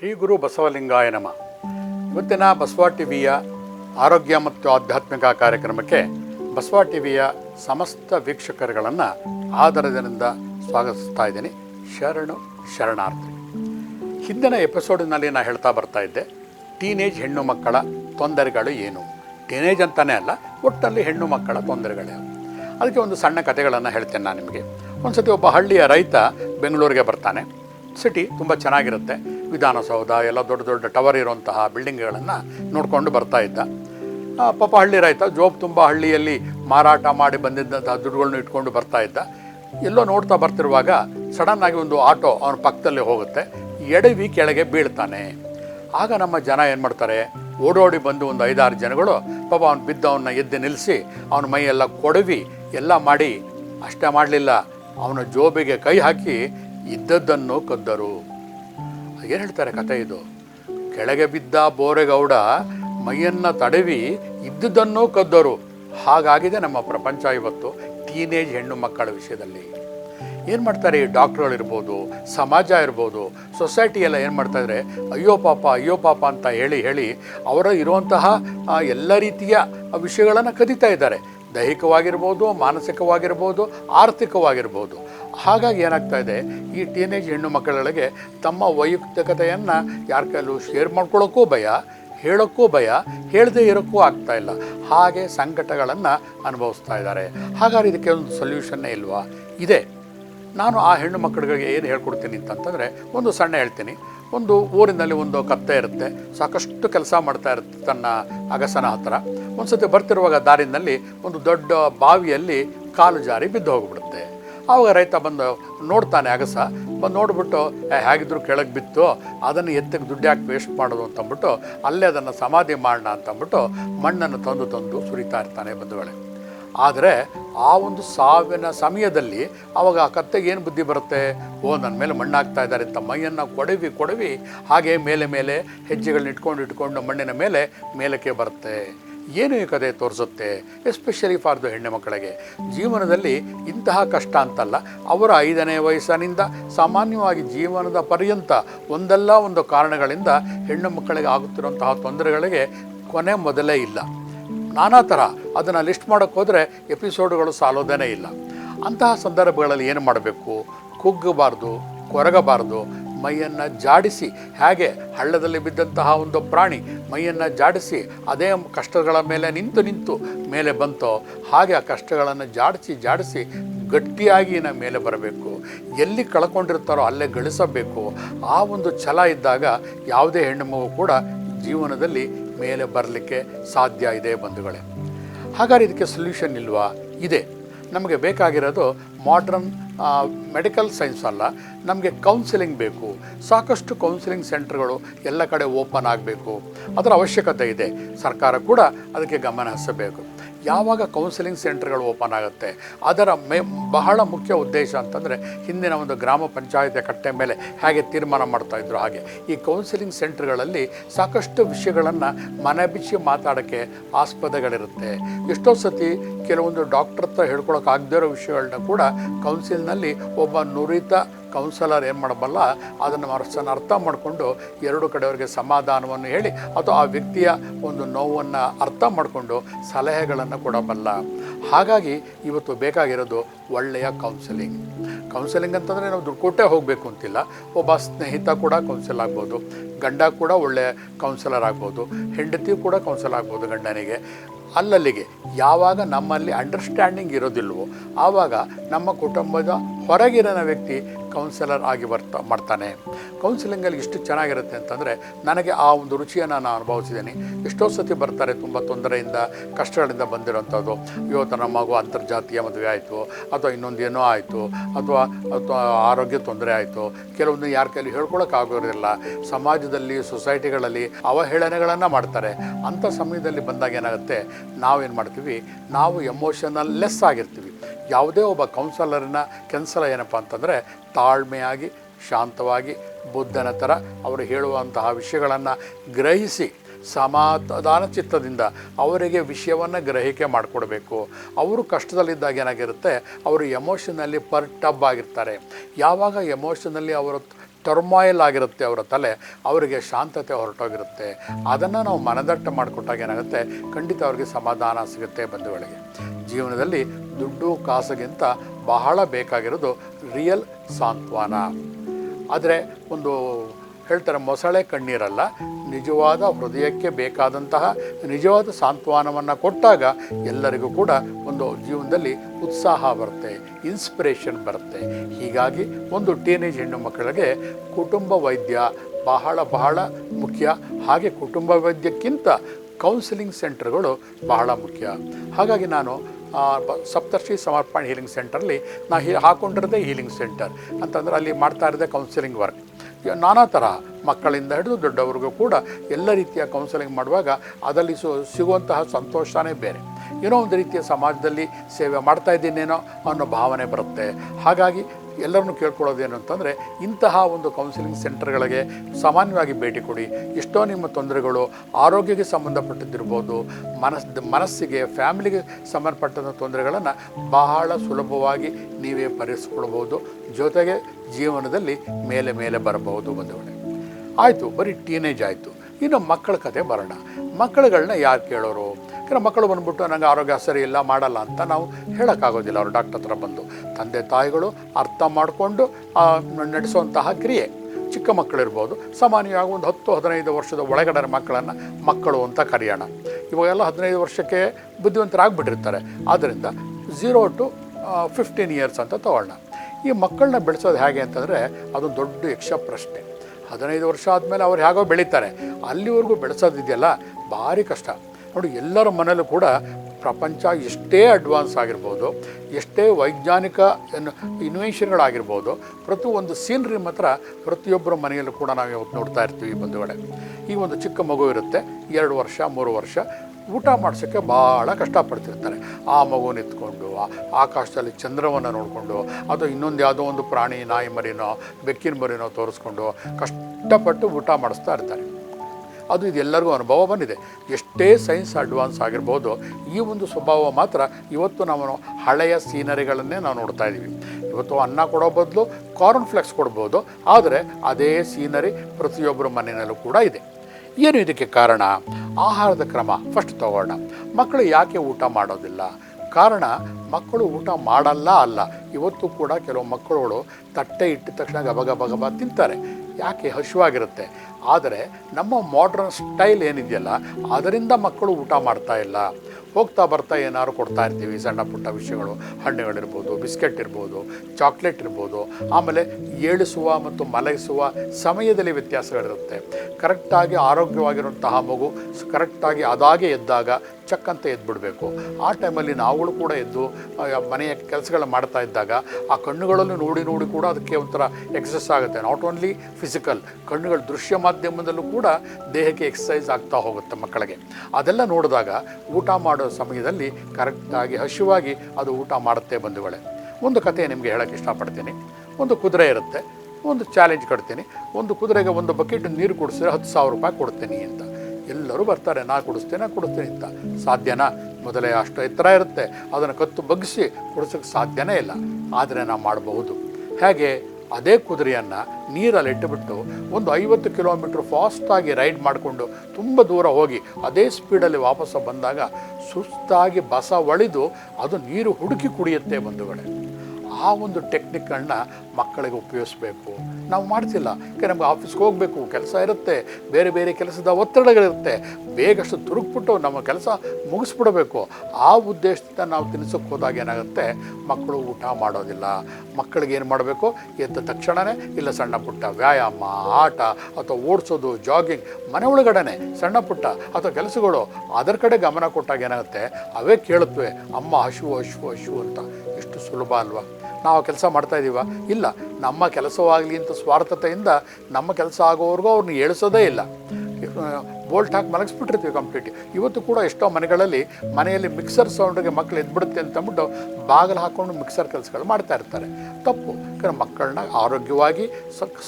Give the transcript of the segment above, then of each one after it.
ಶ್ರೀ ಗುರು ಬಸವಲಿಂಗಾಯ ನಮ. ಇವತ್ತಿನ ಬಸವ ಟಿವಿಯ ಆರೋಗ್ಯ ಮತ್ತು ಆಧ್ಯಾತ್ಮಿಕ ಕಾರ್ಯಕ್ರಮಕ್ಕೆ ಬಸವ ಟಿವಿಯ ಸಮಸ್ತ ವೀಕ್ಷಕರುಗಳನ್ನು ಆದರದಿಂದ ಸ್ವಾಗತಿಸ್ತಾ ಇದ್ದೀನಿ. ಶರಣು ಶರಣಾರ್ಥಿ. ಹಿಂದಿನ ಎಪಿಸೋಡಿನಲ್ಲಿ ನಾನು ಹೇಳ್ತಾ ಬರ್ತಾ ಇದ್ದೆ, ಟೀನೇಜ್ ಹೆಣ್ಣು ಮಕ್ಕಳ ತೊಂದರೆಗಳು ಏನು? ಟೀನೇಜ್ ಅಂತಲೇ ಅಲ್ಲ, ಒಟ್ಟಲ್ಲಿ ಹೆಣ್ಣು ಮಕ್ಕಳ ತೊಂದರೆಗಳೇ ಅದಕ್ಕೆ ಒಂದು ಸಣ್ಣ ಕಥೆಗಳನ್ನು ಹೇಳ್ತೇನೆ ನಾನು ನಿಮಗೆ. ಒಂದು ಸತಿ ಒಬ್ಬ ಹಳ್ಳಿಯ ರೈತ ಬೆಂಗಳೂರಿಗೆ ಬರ್ತಾನೆ. ಸಿಟಿ ತುಂಬ ಚೆನ್ನಾಗಿರುತ್ತೆ. ವಿಧಾನಸೌಧ, ಎಲ್ಲ ದೊಡ್ಡ ದೊಡ್ಡ ಟವರ್ ಇರುವಂತಹ ಬಿಲ್ಡಿಂಗ್ಗಳನ್ನು ನೋಡಿಕೊಂಡು ಬರ್ತಾ ಇದ್ದ. ಪಾಪ ಹಳ್ಳಿ ರೈತ ಜೋಬ್ ತುಂಬ ಹಳ್ಳಿಯಲ್ಲಿ ಮಾರಾಟ ಮಾಡಿ ಬಂದಿದ್ದಂತಹ ದುಡ್ಡುಗಳನ್ನ ಇಟ್ಕೊಂಡು ಬರ್ತಾ ಇದ್ದ. ಎಲ್ಲೋ ನೋಡ್ತಾ ಬರ್ತಿರುವಾಗ ಸಡನ್ ಆಗಿ ಒಂದು ಆಟೋ ಅವನ ಪಕ್ಕದಲ್ಲೇ ಹೋಗುತ್ತೆ. ಎಡವಿ ಕೆಳಗೆ ಬೀಳ್ತಾನೆ. ಆಗ ನಮ್ಮ ಜನ ಏನು ಮಾಡ್ತಾರೆ? ಓಡೋಡಿ ಬಂದು ಒಂದು ಐದಾರು ಜನಗಳು ಪಾಪ ಅವ್ನು ಬಿದ್ದವನ್ನ ಎದ್ದು ನಿಲ್ಲಿಸಿ ಅವನ ಮೈಯೆಲ್ಲ ಕೊಡವಿ, ಎಲ್ಲ ಮಾಡಿ ಅಷ್ಟೇ ಮಾಡಲಿಲ್ಲ. ಅವನ ಜೋಬಿಗೆ ಕೈ ಹಾಕಿ ಇದ್ದದ್ದನ್ನು ಕದ್ದರು. ಏನು ಹೇಳ್ತಾರೆ ಕತೆ ಇದು. ಕೆಳಗೆ ಬಿದ್ದ ಬೋರೆಗೌಡ ಮೈಯನ್ನು ತಡವಿ ಇದ್ದುದನ್ನು ಕದ್ದರು. ಹಾಗಾಗಿದೆ ನಮ್ಮ ಪ್ರಪಂಚ ಇವತ್ತು ಟೀನೇಜ್ ಹೆಣ್ಣು ಮಕ್ಕಳ ವಿಷಯದಲ್ಲಿ. ಏನು ಮಾಡ್ತಾರೆ ಈ ಡಾಕ್ಟ್ರುಗಳಿರ್ಬೋದು ಸಮಾಜ ಇರ್ಬೋದು, ಸೊಸೈಟಿ ಎಲ್ಲ ಏನು ಮಾಡ್ತಾ ಇದ್ದಾರೆ ಅಯ್ಯೋ ಪಾಪ ಅಯ್ಯೋ ಪಾಪ ಅಂತ ಹೇಳಿ ಹೇಳಿ ಅವರ ಇರುವಂತಹ ಎಲ್ಲ ರೀತಿಯ ವಿಷಯಗಳನ್ನು ಕದೀತಾ ಇದ್ದಾರೆ. ದೈಹಿಕವಾಗಿರ್ಬೋದು, ಮಾನಸಿಕವಾಗಿರ್ಬೋದು, ಆರ್ಥಿಕವಾಗಿರ್ಬೋದು. ಹಾಗಾಗಿ ಏನಾಗ್ತಾ ಇದೆ, ಈ ಟೀನೇಜ್ ಹೆಣ್ಣು ಮಕ್ಕಳೊಳಗೆ ತಮ್ಮ ವೈಯಕ್ತಿಕತೆಯನ್ನು ಯಾರ ಕೈಲೂ ಶೇರ್ ಮಾಡ್ಕೊಳ್ಳೋಕ್ಕೂ ಭಯ, ಹೇಳೋಕ್ಕೂ ಭಯ, ಹೇಳದೇ ಇರೋಕ್ಕೂ ಆಗ್ತಾ ಇಲ್ಲ. ಹಾಗೆ ಸಂಕಟಗಳನ್ನು ಅನುಭವಿಸ್ತಾ ಇದ್ದಾರೆ. ಹಾಗಾದ್ರೆ ಇದಕ್ಕೆ ಒಂದು ಸೊಲ್ಯೂಷನ್ನೇ ಇಲ್ವಾ? ಇದೆ. ನಾನು ಆ ಹೆಣ್ಣು ಮಕ್ಕಳಿಗೆ ಏನು ಹೇಳ್ಕೊಡ್ತೀನಿ ಅಂತಂತಂದರೆ, ಒಂದು ಸಣ್ಣ ಹೇಳ್ತೀನಿ. ಒಂದು ಊರಿನಲ್ಲಿ ಒಂದು ಕತ್ತೆ ಇರುತ್ತೆ, ಸಾಕಷ್ಟು ಕೆಲಸ ಮಾಡ್ತಾ ಇರುತ್ತೆ ತನ್ನ ಅಗಸನ ಹತ್ರ. ಒಂದು ಸತಿ ಬರ್ತಿರುವಾಗ ದಾರಿನಲ್ಲಿ ಒಂದು ದೊಡ್ಡ ಬಾವಿಯಲ್ಲಿ ಕಾಲು ಜಾರಿ ಬಿದ್ದು ಹೋಗ್ಬಿಡುತ್ತೆ ಆವಾಗ ರೈತ ಬಂದು ನೋಡ್ತಾನೆ ಅಗಸ. ಬಂದು ನೋಡಿಬಿಟ್ಟು "ಏ, ಹೇಗಿದ್ರು ಕೆಳಗೆ ಬಿತ್ತು ಅದನ್ನು ಎತ್ತಕ್ಕೆ ದುಡ್ಡು ಯಾಕೆ ವೇಸ್ಟ್ ಮಾಡೋದು? ಅಂತಂದ್ಬಿಟ್ಟು ಅಲ್ಲೇ ಅದನ್ನು ಸಮಾಧಿ ಮಾಡೋಣ ಅಂತಂದ್ಬಿಟ್ಟು ಮಣ್ಣನ್ನು ತಂದು ತಂದು ಸುರಿತಾ ಇರ್ತಾನೆ ಬಂಧುಗಳೇ ಆದರೆ ಆ ಒಂದು ಸಾವಿನ ಸಮಯದಲ್ಲಿ ಅವಾಗ ಆ ಕತ್ತೆಗೆ ಏನು ಬುದ್ಧಿ ಬರುತ್ತೆ? ಓ ನನ್ನ ಮೇಲೆ ಮಣ್ಣಾಗ್ತಾ ಇದ್ದಾರೆ ಅಂತ ಮೈಯನ್ನು ಕೊಡವಿ ಕೊಡವಿ ಹಾಗೆ ಮೇಲೆ ಮೇಲೆ ಹೆಜ್ಜೆಗಳನ್ನ ಇಟ್ಕೊಂಡು ಇಟ್ಕೊಂಡು ಮಣ್ಣಿನ ಮೇಲೆ ಮೇಲಕ್ಕೆ ಬರುತ್ತೆ. ಏನು ಈ ಕಥೆ ತೋರಿಸುತ್ತೆ ಎಸ್ಪೆಷಲಿ ಫಾರ್ ದ ಹೆಣ್ಣು ಮಕ್ಕಳಿಗೆ? ಜೀವನದಲ್ಲಿ ಇಂತಹ ಕಷ್ಟ ಅಂತಲ್ಲ, ಅವರ ಐದನೇ ವಯಸ್ಸಿನಿಂದ ಸಾಮಾನ್ಯವಾಗಿ ಜೀವನದ ಪರ್ಯಂತ ಒಂದಲ್ಲ ಒಂದು ಕಾರಣಗಳಿಂದ ಹೆಣ್ಣು ಮಕ್ಕಳಿಗೆ ಆಗುತ್ತಿರುವಂತಹ ತೊಂದರೆಗಳಿಗೆ ಕೊನೆ ಮೊದಲೇ ಇಲ್ಲ. ನಾನಾ ಥರ ಅದನ್ನು ಲಿಸ್ಟ್ ಮಾಡೋಕ್ಕೆ ಹೋದರೆ ಎಪಿಸೋಡುಗಳು ಸಾಲೋದೇ ಇಲ್ಲ. ಅಂತಹ ಸಂದರ್ಭಗಳಲ್ಲಿ ಏನು ಮಾಡಬೇಕು? ಕುಗ್ಗಬಾರ್ದು, ಕೊರಗಬಾರ್ದು ಮೈಯನ್ನು ಜಾಡಿಸಿ, ಹೇಗೆ ಹಳ್ಳದಲ್ಲಿ ಬಿದ್ದಂತಹ ಒಂದು ಪ್ರಾಣಿ ಮೈಯನ್ನು ಜಾಡಿಸಿ, ಅದೇ ಕಷ್ಟಗಳ ಮೇಲೆ ನಿಂತು ನಿಂತು ಮೇಲೆ ಬಂತೋ, ಹಾಗೆ ಆ ಕಷ್ಟಗಳನ್ನು ಜಾಡಿಸಿ ಜಾಡಿಸಿ ಗಟ್ಟಿಯಾಗಿ ಮೇಲೆ ಬರಬೇಕು. ಎಲ್ಲಿ ಕಳ್ಕೊಂಡಿರ್ತಾರೋ ಅಲ್ಲೇ ಗಳಿಸಬೇಕು. ಆ ಒಂದು ಛಲ ಇದ್ದಾಗ ಯಾವುದೇ ಹೆಣ್ಣು ಮಗು ಕೂಡ ಜೀವನದಲ್ಲಿ ಮೇಲೆ ಬರಲಿಕ್ಕೆ ಸಾಧ್ಯ ಇದೆ ಬಂಧುಗಳೇ. ಹಾಗಾದ್ರೆ ಇದಕ್ಕೆ ಸೊಲ್ಯೂಷನ್ ಇಲ್ವಾ? ಇದೆ. ನಮಗೆ ಬೇಕಾಗಿರೋದು ಮಾಡ್ರನ್ ಮೆಡಿಕಲ್ ಸೈನ್ಸ್ ಅಲ್ಲ. ನಮಗೆ ಕೌನ್ಸಿಲಿಂಗ್ ಬೇಕು. ಸಾಕಷ್ಟು ಕೌನ್ಸಿಲಿಂಗ್ ಸೆಂಟರ್ಗಳು ಎಲ್ಲ ಕಡೆ ಓಪನ್ ಆಗಬೇಕು. ಅದರ ಅವಶ್ಯಕತೆ ಇದೆ. ಸರ್ಕಾರ ಕೂಡ ಅದಕ್ಕೆ ಗಮನ ಹರಿಸಬೇಕು. ಯಾವಾಗ ಕೌನ್ಸಿಲಿಂಗ್ ಸೆಂಟರ್ಗಳು ಓಪನ್ ಆಗುತ್ತೆ? ಅದರ ಮೇ, ಬಹಳ ಮುಖ್ಯ ಉದ್ದೇಶ ಅಂತಂದರೆ ಹಿಂದಿನ ಒಂದು ಗ್ರಾಮ ಪಂಚಾಯತಿ ಕಟ್ಟೆ ಮೇಲೆ ಹೇಗೆ ತೀರ್ಮಾನ ಮಾಡ್ತಾಯಿದ್ರು ಹಾಗೆ. ಈ ಕೌನ್ಸಿಲಿಂಗ್ ಸೆಂಟರ್ಗಳಲ್ಲಿ ಸಾಕಷ್ಟು ವಿಷಯಗಳನ್ನು ಮನೆ ಬಿಚ್ಚಿ ಮಾತಾಡೋಕ್ಕೆ ಆಸ್ಪದಗಳಿರುತ್ತೆ. ಎಷ್ಟೋ ಸತಿ ಕೆಲವೊಂದು ಡಾಕ್ಟರ್ ಹತ್ರ ಹೇಳ್ಕೊಳಕ್ಕೆ ಆಗದೇ ಇರೋ ವಿಷಯಗಳನ್ನ ಕೂಡ ಕೌನ್ಸಿಲ್ನಲ್ಲಿ ಒಬ್ಬ ನುರಿತ ಕೌನ್ಸಲರ್ ಏನು ಮಾಡಬಲ್ಲ, ಅದನ್ನು ಮನಸ್ಸನ್ನು ಅರ್ಥ ಮಾಡಿಕೊಂಡು ಎರಡು ಕಡೆಯವರಿಗೆ ಸಮಾಧಾನವನ್ನು ಹೇಳಿ, ಅಥವಾ ಆ ವ್ಯಕ್ತಿಯ ಒಂದು ನೋವನ್ನು ಅರ್ಥ ಮಾಡಿಕೊಂಡು ಸಲಹೆಗಳನ್ನು ಕೊಡಬಲ್ಲ. ಹಾಗಾಗಿ ಇವತ್ತು ಬೇಕಾಗಿರೋದು ಒಳ್ಳೆಯ ಕೌನ್ಸಿಲಿಂಗ್. ಕೌನ್ಸಿಲಿಂಗ್ ಅಂತಂದರೆ ನಾವು ದುಡ್ಡು ಕೊಟ್ಟೇ ಹೋಗಬೇಕು ಅಂತಿಲ್ಲ, ಒಬ್ಬ ಸ್ನೇಹಿತ ಕೂಡ ಕೌನ್ಸಿಲ್ ಆಗ್ಬೋದು, ಗಂಡ ಕೂಡ ಒಳ್ಳೆಯ ಕೌನ್ಸಿಲರ್ ಆಗ್ಬೋದು, ಹೆಂಡತಿ ಕೂಡ ಕೌನ್ಸಿಲ್ ಆಗ್ಬೋದು ಗಂಡನಿಗೆ. ಅಲ್ಲಲ್ಲಿಗೆ ಯಾವಾಗ ನಮ್ಮಲ್ಲಿ ಅಂಡರ್ಸ್ಟ್ಯಾಂಡಿಂಗ್ ಇರೋದಿಲ್ವೋ, ಆವಾಗ ನಮ್ಮ ಕುಟುಂಬದ ಹೊರಗಿರೋ ವ್ಯಕ್ತಿ ಕೌನ್ಸಿಲರ್ ಆಗಿ ವರ್ತ, ಮಾಡ್ತಾನೆ. ಕೌನ್ಸಿಲಿಂಗಲ್ಲಿ ಎಷ್ಟು ಚೆನ್ನಾಗಿರುತ್ತೆ ಅಂತಂದರೆ ನನಗೆ ಆ ಒಂದು ರುಚಿಯನ್ನು ನಾನು ಅನುಭವಿಸಿದ್ದೀನಿ. ಎಷ್ಟೋ ಸತಿ ಬರ್ತಾರೆ ತುಂಬ ತೊಂದರೆಯಿಂದ, ಕಷ್ಟಗಳಿಂದ ಬಂದಿರೋಂಥದ್ದು ಇವತ್ತು ನಮ್ಮ ಮಗು ಅಂತರ್ಜಾತೀಯ ಮದುವೆ ಆಯಿತು, ಅಥವಾ ಇನ್ನೊಂದು ಏನೋ ಆಯಿತು, ಅಥವಾ ಅಥವಾ ಆರೋಗ್ಯ ತೊಂದರೆ ಆಯಿತು. ಕೆಲವೊಂದು ಯಾರ ಕೈಲಿ ಹೇಳ್ಕೊಳಕ್ಕಾಗೋದಿಲ್ಲ ಸಮಾಜದಲ್ಲಿ, ಸೊಸೈಟಿಗಳಲ್ಲಿ ಅವಹೇಳನೆಗಳನ್ನು ಮಾಡ್ತಾರೆ. ಅಂಥ ಸಮಯದಲ್ಲಿ ಬಂದಾಗ ಏನಾಗುತ್ತೆ? ನಾವೇನು ಮಾಡ್ತೀವಿ? ನಾವು ಎಮೋಷನಲ್ ಲೆಸ್ ಆಗಿರ್ತೀವಿ. ಯಾವುದೇ ಒಬ್ಬ ಕೌನ್ಸಲರ್ನ ಕೆನ್ಸಲ ಏನಪ್ಪ ಅಂತಂದರೆ ತಾಳ್ಮೆಯಾಗಿ, ಶಾಂತವಾಗಿ, ಬುದ್ಧನ ಥರ ಅವರು ಹೇಳುವಂತಹ ವಿಷಯಗಳನ್ನು ಗ್ರಹಿಸಿ, ಸಮಾಧಾನ ಚಿತ್ತದಿಂದ ಅವರಿಗೆ ವಿಷಯವನ್ನು ಗ್ರಹಿಕೆ ಮಾಡಿಕೊಡ್ಬೇಕು. ಅವರು ಕಷ್ಟದಲ್ಲಿದ್ದಾಗ ಏನಾಗಿರುತ್ತೆ, ಅವರು ಎಮೋಷನಲ್ಲಿ ಪರ್ ಟಬ್ ಆಗಿರ್ತಾರೆ. ಯಾವಾಗ ಎಮೋಷನಲ್ಲಿ ಅವರು ಟರ್ಮಾಯಿಲ್ ಆಗಿರುತ್ತೆ ಅವರ ತಲೆ, ಅವರಿಗೆ ಶಾಂತತೆ ಹೊರಟೋಗಿರುತ್ತೆ. ಅದನ್ನು ನಾವು ಮನದಟ್ಟು ಮಾಡಿಕೊಟ್ಟಾಗ ಏನಾಗುತ್ತೆ? ಖಂಡಿತ ಅವ್ರಿಗೆ ಸಮಾಧಾನ ಸಿಗುತ್ತೆ ಬಂಧುಗಳಿಗೆ. ಜೀವನದಲ್ಲಿ ದುಡ್ಡು ಕಾಸಿಗಿಂತ ಬಹಳ ಬೇಕಾಗಿರೋದು ರಿಯಲ್ ಸಾಂತ್ವನ. ಆದರೆ ಒಂದು ಹೇಳ್ತಾರೆ, ಮೊಸಳೆ ಕಣ್ಣೀರಲ್ಲ, ನಿಜವಾದ ಹೃದಯಕ್ಕೆ ಬೇಕಾದಂತಹ ನಿಜವಾದ ಸಾಂತ್ವನವನ್ನು ಕೊಟ್ಟಾಗ ಎಲ್ಲರಿಗೂ ಕೂಡ ಒಂದು ಜೀವನದಲ್ಲಿ ಉತ್ಸಾಹ ಬರುತ್ತೆ ಇನ್ಸ್ಪಿರೇಷನ್ ಬರುತ್ತೆ. ಹೀಗಾಗಿ ಒಂದು ಟೀನೇಜ್ ಹೆಣ್ಣು ಮಕ್ಕಳಿಗೆ ಕುಟುಂಬ ವೈದ್ಯ ಬಹಳ ಬಹಳ ಮುಖ್ಯ. ಹಾಗೆ ಕುಟುಂಬ ವೈದ್ಯಕ್ಕಿಂತ ಕೌನ್ಸಿಲಿಂಗ್ ಸೆಂಟರ್ಗಳು ಬಹಳ ಮುಖ್ಯ. ಹಾಗಾಗಿ ನಾನು ಸಪ್ತರ್ಷಿ ಸಮರ್ಪಣೆ ಹೀಲಿಂಗ್ ಸೆಂಟರ್ಲಿ ನಾ ಹಾಕೊಂಡಿರೋದೇ ಹೀಲಿಂಗ್ ಸೆಂಟರ್ ಅಂತಂದ್ರೆ ಅಲ್ಲಿ ಮಾಡ್ತಾ ಇರೋದೇ ಕೌನ್ಸಿಲಿಂಗ್ ವರ್ಕ್ ನಾನಾ ಥರ ಮಕ್ಕಳಿಂದ ಹಿಡಿದು ದೊಡ್ಡವ್ರಿಗೂ ಕೂಡ ಎಲ್ಲ ರೀತಿಯ ಕೌನ್ಸಿಲಿಂಗ್ ಮಾಡುವಾಗ ಅದರಲ್ಲಿ ಸು, ಸಿಗುವಂತಹ ಸಂತೋಷನೇ ಬೇರೆ. ಏನೋ ಒಂದು ರೀತಿಯ ಸಮಾಜದಲ್ಲಿ ಸೇವೆ ಮಾಡ್ತಾ ಇದ್ದೀನೇನೋ ಅನ್ನೋ ಭಾವನೆ ಬರುತ್ತೆ. ಹಾಗಾಗಿ ಎಲ್ಲರನ್ನು ಕೇಳ್ಕೊಳ್ಳೋದೇನು ಅಂತಂದರೆ, ಇಂತಹ ಒಂದು ಕೌನ್ಸಿಲಿಂಗ್ ಸೆಂಟರ್ಗಳಿಗೆ ಸಾಮಾನ್ಯವಾಗಿ ಭೇಟಿ ಕೊಡಿ. ಎಷ್ಟೋ ನಿಮ್ಮ ತೊಂದರೆಗಳು ಆರೋಗ್ಯಕ್ಕೆ ಸಂಬಂಧಪಟ್ಟಿದ್ದಿರ್ಬೋದು, ಮನಸ್, ಮನಸ್ಸಿಗೆ ಫ್ಯಾಮಿಲಿಗೆ ಸಂಬಂಧಪಟ್ಟಂಥ ತೊಂದರೆಗಳನ್ನು ಬಹಳ ಸುಲಭವಾಗಿ ನೀವೇ ಪರಿಹರಿಸಿಕೊಳ್ಬೋದು ಜೊತೆಗೆ ಜೀವನದಲ್ಲಿ ಮೇಲೆ ಮೇಲೆ ಬರಬಹುದು ಬಂದವಳೆ ಆಯಿತು, ಬರೀ ಟೀನೇಜ್ ಆಯಿತು. ಇನ್ನು ಮಕ್ಕಳ ಕತೆ ಬರೋಣ. ಮಕ್ಕಳುಗಳನ್ನ ಯಾರು ಕೇಳೋರು? ಯಾಕಂದ್ರೆ ಮಕ್ಕಳು ಬಂದ್ಬಿಟ್ಟು ನನಗೆ ಆರೋಗ್ಯ ಸರಿ ಇಲ್ಲ, ಮಾಡಲ್ಲ ಅಂತ ನಾವು ಹೇಳೋಕ್ಕಾಗೋದಿಲ್ಲ. ಅವರು ಡಾಕ್ಟರ್ ಹತ್ರ ಬಂದು. ತಂದೆ ತಾಯಿಗಳು ಅರ್ಥ ಮಾಡಿಕೊಂಡು ನಡೆಸುವಂತಹ ಕ್ರಿಯೆ. ಚಿಕ್ಕ ಮಕ್ಕಳಿರ್ಬೋದು, ಸಾಮಾನ್ಯವಾಗಿ ಒಂದು ಹತ್ತು, ಹದಿನೈದು ವರ್ಷದ ಒಳಗಡೆ ಮಕ್ಕಳನ್ನು ಮಕ್ಕಳು ಅಂತ ಕರೆಯೋಣ. ಇವಾಗೆಲ್ಲ ಹದಿನೈದು ವರ್ಷಕ್ಕೆ ಬುದ್ಧಿವಂತರಾಗ್ಬಿಟ್ಟಿರ್ತಾರೆ. ಆದ್ದರಿಂದ ಝೀರೋ ಟು ಫಿಫ್ಟೀನ್ ಇಯರ್ಸ್ ಅಂತ ತಗೊಳ್ಳೋಣ. ಈ ಮಕ್ಕಳನ್ನ ಬೆಳೆಸೋದು ಹೇಗೆ ಅಂತಂದರೆ ಅದೊಂದು ದೊಡ್ಡ ಯಕ್ಷ ಪ್ರಶ್ನೆ ಹದಿನೈದು ವರ್ಷ ಆದಮೇಲೆ ಅವ್ರು ಹೇಗೋ ಬೆಳೀತಾರೆ. ಅಲ್ಲಿವರೆಗೂ ಬೆಳೆಸೋದಿದೆಯಲ್ಲ, ಭಾರಿ ಕಷ್ಟ. ನೋಡಿ, ಎಲ್ಲರ ಮನೇಲೂ ಕೂಡ ಪ್ರಪಂಚ ಎಷ್ಟೇ ಅಡ್ವಾನ್ಸ್ ಆಗಿರ್ಬೋದು, ಎಷ್ಟೇ ವೈಜ್ಞಾನಿಕ ಇನ್ವೆನ್ಷನ್ಗಳಾಗಿರ್ಬೋದು, ಪ್ರತಿ ಒಂದು ಸೀನ್ರಿ ಮಾತ್ರ ಪ್ರತಿಯೊಬ್ಬರ ಮನೆಯಲ್ಲೂ ಕೂಡ ನಾವು ಇವತ್ತು ನೋಡ್ತಾ ಇರ್ತೀವಿ ಬಂಧುಗಳೇ ಈ ಒಂದು ಚಿಕ್ಕ ಮಗು ಇರುತ್ತೆ, ಎರಡು ವರ್ಷ, ಮೂರು ವರ್ಷ, ಊಟ ಮಾಡಿಸೋಕ್ಕೆ ಭಾಳ ಕಷ್ಟಪಡ್ತಿರ್ತಾರೆ. ಆ ಮಗು ನಿಂತ್ಕೊಂಡು ಆಕಾಶದಲ್ಲಿ ಚಂದ್ರವನ್ನು ನೋಡಿಕೊಂಡು, ಅದು ಇನ್ನೊಂದು ಯಾವುದೋ ಒಂದು ಪ್ರಾಣಿ, ನಾಯಿ ಮರಿನೋ, ಬೆಕ್ಕಿನ ಮರಿನೋ ತೋರಿಸ್ಕೊಂಡು ಕಷ್ಟಪಟ್ಟು ಊಟ ಮಾಡಿಸ್ತಾ ಇರ್ತಾರೆ. ಅದು ಇದೆಲ್ಲರಿಗೂ ಅನುಭವ ಬಂದಿದೆ. ಎಷ್ಟೇ ಸೈನ್ಸ್ ಅಡ್ವಾನ್ಸ್ ಆಗಿರ್ಬೋದು, ಈ ಒಂದು ಸ್ವಭಾವ ಮಾತ್ರ ಇವತ್ತು ನಾವು ಹಳೆಯ ಸೀನರಿಗಳನ್ನೇ ನಾವು ನೋಡ್ತಾ ಇದ್ದೀವಿ. ಇವತ್ತು ಅನ್ನ ಕೊಡೋ ಬದಲು ಕಾರ್ನ್ ಫ್ಲೆಕ್ಸ್ ಕೊಡ್ಬೋದು, ಆದರೆ ಅದೇ ಸೀನರಿ ಪ್ರತಿಯೊಬ್ಬರ ಮನೆಯಲ್ಲೂ ಕೂಡ ಇದೆ. ಏನು ಇದಕ್ಕೆ ಕಾರಣ? ಆಹಾರದ ಕ್ರಮ. ಫಸ್ಟ್ ತಗೋಣ ಮಕ್ಕಳು ಯಾಕೆ ಊಟ ಮಾಡೋದಿಲ್ಲ? ಕಾರಣ, ಮಕ್ಕಳು ಊಟ ಮಾಡಲ್ಲ ಅಲ್ಲ. ಇವತ್ತು ಕೂಡ ಕೆಲವು ಮಕ್ಕಳುಗಳು ತಟ್ಟೆ ಇಟ್ಟಿದ ತಕ್ಷಣ ಗಬ ಗಬ ಗಬ ತಿಂತಾರೆ. ಯಾಕೆ ಹಸಿವಾಗಿರುತ್ತೆ ಆದರೆ ನಮ್ಮ ಮಾಡ್ರನ್ ಸ್ಟೈಲ್ ಏನಿದೆಯಲ್ಲ, ಅದರಿಂದ ಮಕ್ಕಳು ಊಟ ಮಾಡ್ತಾ ಇಲ್ಲ. ಹೋಗ್ತಾ ಬರ್ತಾ ಏನಾದ್ರು ಕೊಡ್ತಾ ಇರ್ತೀವಿ, ಸಣ್ಣ ಪುಟ್ಟ ವಿಷಯಗಳು. ಹಣ್ಣುಗಳಿರ್ಬೋದು, ಬಿಸ್ಕೆಟ್ ಇರ್ಬೋದು ಚಾಕ್ಲೇಟ್ ಇರ್ಬೋದು. ಆಮೇಲೆ ಏಳಿಸುವ ಮತ್ತು ಮಲಗಿಸುವ ಸಮಯದಲ್ಲಿ ವ್ಯತ್ಯಾಸಗಳಿರುತ್ತೆ. ಕರೆಕ್ಟಾಗಿ ಆರೋಗ್ಯವಾಗಿರುವಂತಹ ಮಗು ಕರೆಕ್ಟಾಗಿ ಅದಾಗೆ ಎದ್ದಾಗ ಚಕ್ಕಂತ ಎದ್ಬಿಡಬೇಕು. ಆ ಟೈಮಲ್ಲಿ ನಾವುಗಳು ಕೂಡ ಎದ್ದು ಮನೆಯ ಕೆಲಸಗಳನ್ನ ಮಾಡ್ತಾ ಇದ್ದಾಗ ಆ ಕಣ್ಣುಗಳನ್ನು ನೋಡಿ ನೋಡಿ ಕೂಡ ಅದಕ್ಕೆ ಒಂಥರ ಎಕ್ಸಸೈಸ್ ಆಗುತ್ತೆ. ನಾಟ್ ಓನ್ಲಿ ಫಿಸಿಕಲ್ ಕಣ್ಣುಗಳ ದೃಶ್ಯ ಮಾಧ್ಯಮದಲ್ಲೂ ಕೂಡ ದೇಹಕ್ಕೆ ಎಕ್ಸಸೈಸ್ ಆಗ್ತಾ ಹೋಗುತ್ತೆ ಮಕ್ಕಳಿಗೆ. ಅದೆಲ್ಲ ನೋಡಿದಾಗ ಊಟ ಮಾಡೋ ಸಮಯದಲ್ಲಿ ಕರೆಕ್ಟಾಗಿ, ಹಸಿವಾಗಿ ಅದು ಊಟ ಮಾಡುತ್ತೆ ಬಂಧುಗಳೇ. ಒಂದು ಕತೆ ನಿಮಗೆ ಹೇಳೋಕ್ಕೆ ಇಷ್ಟಪಡ್ತೀನಿ. ಒಂದು ಕುದುರೆ ಇರುತ್ತೆ. ಒಂದು ಚಾಲೆಂಜ್ ಕೊಡ್ತೀನಿ ಒಂದು ಕುದುರೆಗೆ ಒಂದು ಬಕೆಟ್ ನೀರು ಕುಡಿಸಿದ್ರೆ ಹತ್ತು ಸಾವಿರ ರೂಪಾಯಿ ಕೊಡ್ತೀನಿ ಅಂತ. ಎಲ್ಲರೂ ಬರ್ತಾರೆ, ನಾ ಕೊಡಿಸ್ತೇನೆ ಕೊಡಿಸ್ತೀನಿ ಅಂತ. ಸಾಧ್ಯನಾ? ಮೊದಲೇ ಅಷ್ಟು ಎತ್ತರ ಇರುತ್ತೆ. ಅದನ್ನು ಕತ್ತು ಬಗ್ಗಿಸಿ ಕೊಡಿಸೋಕ್ಕೆ ಸಾಧ್ಯನೇ ಇಲ್ಲ. ಆದರೆ ನಾವು ಮಾಡಬಹುದು. ಹೇಗೆ? ಅದೇ ಕುದುರೆಯನ್ನು ನೀರಲ್ಲಿ ಇಟ್ಟುಬಿಟ್ಟು ಒಂದು ಐವತ್ತು ಕಿಲೋಮೀಟ್ರ್ ಫಾಸ್ಟಾಗಿ ರೈಡ್ ಮಾಡಿಕೊಂಡು ತುಂಬ ದೂರ ಹೋಗಿ ಅದೇ ಸ್ಪೀಡಲ್ಲಿ ವಾಪಸ್ಸು ಬಂದಾಗ ಸುಸ್ತಾಗಿ ಬಸ ಒಳಿದು ಅದು ನೀರು ಹುಡುಕಿ ಕುಡಿಯುತ್ತೆ ಬಂಧುಗಳೇ. ಆ ಒಂದು ಟೆಕ್ನಿಕ್ಗಳನ್ನ ಮಕ್ಕಳಿಗೆ ಉಪಯೋಗಿಸ್ಬೇಕು. ನಾವು ಮಾಡ್ತಿಲ್ಲ. ಯಾಕೆ ನಮ್ಗೆ ಆಫೀಸ್ಗೆ ಹೋಗಬೇಕು, ಕೆಲಸ ಇರುತ್ತೆ, ಬೇರೆ ಬೇರೆ ಕೆಲಸದ ಒತ್ತಡಗಳಿರುತ್ತೆ. ಬೇಗಷ್ಟು ತುರುಕ್ಬಿಟ್ಟು ನಮ್ಮ ಕೆಲಸ ಮುಗಿಸ್ಬಿಡಬೇಕು. ಆ ಉದ್ದೇಶದಿಂದ ನಾವು ತಿನ್ಸೋಕ್ಕೆ ಹೋದಾಗ ಏನಾಗುತ್ತೆ? ಮಕ್ಕಳು ಊಟ ಮಾಡೋದಿಲ್ಲ. ಮಕ್ಕಳಿಗೆ ಏನು ಮಾಡಬೇಕು? ಎದ್ದ ತಕ್ಷಣವೇ ಇಲ್ಲ ಸಣ್ಣ ಪುಟ್ಟ ವ್ಯಾಯಾಮ, ಆಟ ಅಥವಾ ಓಡಿಸೋದು ಜಾಗಿಂಗ್ ಮನೆ ಒಳಗಡೆ ಸಣ್ಣ ಪುಟ್ಟ ಅಥವಾ ಕೆಲಸಗಳು. ಅದರ ಕಡೆ ಗಮನ ಕೊಟ್ಟಾಗ ಏನಾಗುತ್ತೆ? ಅವೇ ಕೇಳುತ್ತವೆ, ಅಮ್ಮ ಹಶು ಹಶು ಹಶು ಅಂತ. ಎಷ್ಟು ಸುಲಭ ಅಲ್ವಾ? ನಾವು ಕೆಲಸ ಮಾಡ್ತಾ ಇದ್ದೀವ ಇಲ್ಲ. ನಮ್ಮ ಕೆಲಸವಾಗಲಿ ಅಂತ ಸ್ವಾರ್ಥತೆಯಿಂದ ನಮ್ಮ ಕೆಲಸ ಆಗೋವರೆಗೂ ಅವ್ರನ್ನ ಏಳಿಸೋದೇ ಇಲ್ಲ. ಬೋಲ್ಟ್ ಹಾಕಿ ಮಲಗಿಸ್ಬಿಟ್ಟಿರ್ತೀವಿ ಕಂಪ್ಲೀಟ್ ಇವತ್ತು ಕೂಡ ಎಷ್ಟೋ ಮನೆಗಳಲ್ಲಿ ಮನೆಯಲ್ಲಿ ಮಿಕ್ಸರ್ ಸೌಂಡ್ಗೆ ಮಕ್ಕಳು ಎದ್ಬಿಡುತ್ತೆ ಅಂತ ಅಂದ್ಬಿಟ್ಟು ಬಾಗಿಲು ಹಾಕ್ಕೊಂಡು ಮಿಕ್ಸರ್ ಕೆಲಸಗಳು ಮಾಡ್ತಾ ಇರ್ತಾರೆ. ತಪ್ಪು. ಯಾಕಂದರೆ ಮಕ್ಕಳನ್ನ ಆರೋಗ್ಯವಾಗಿ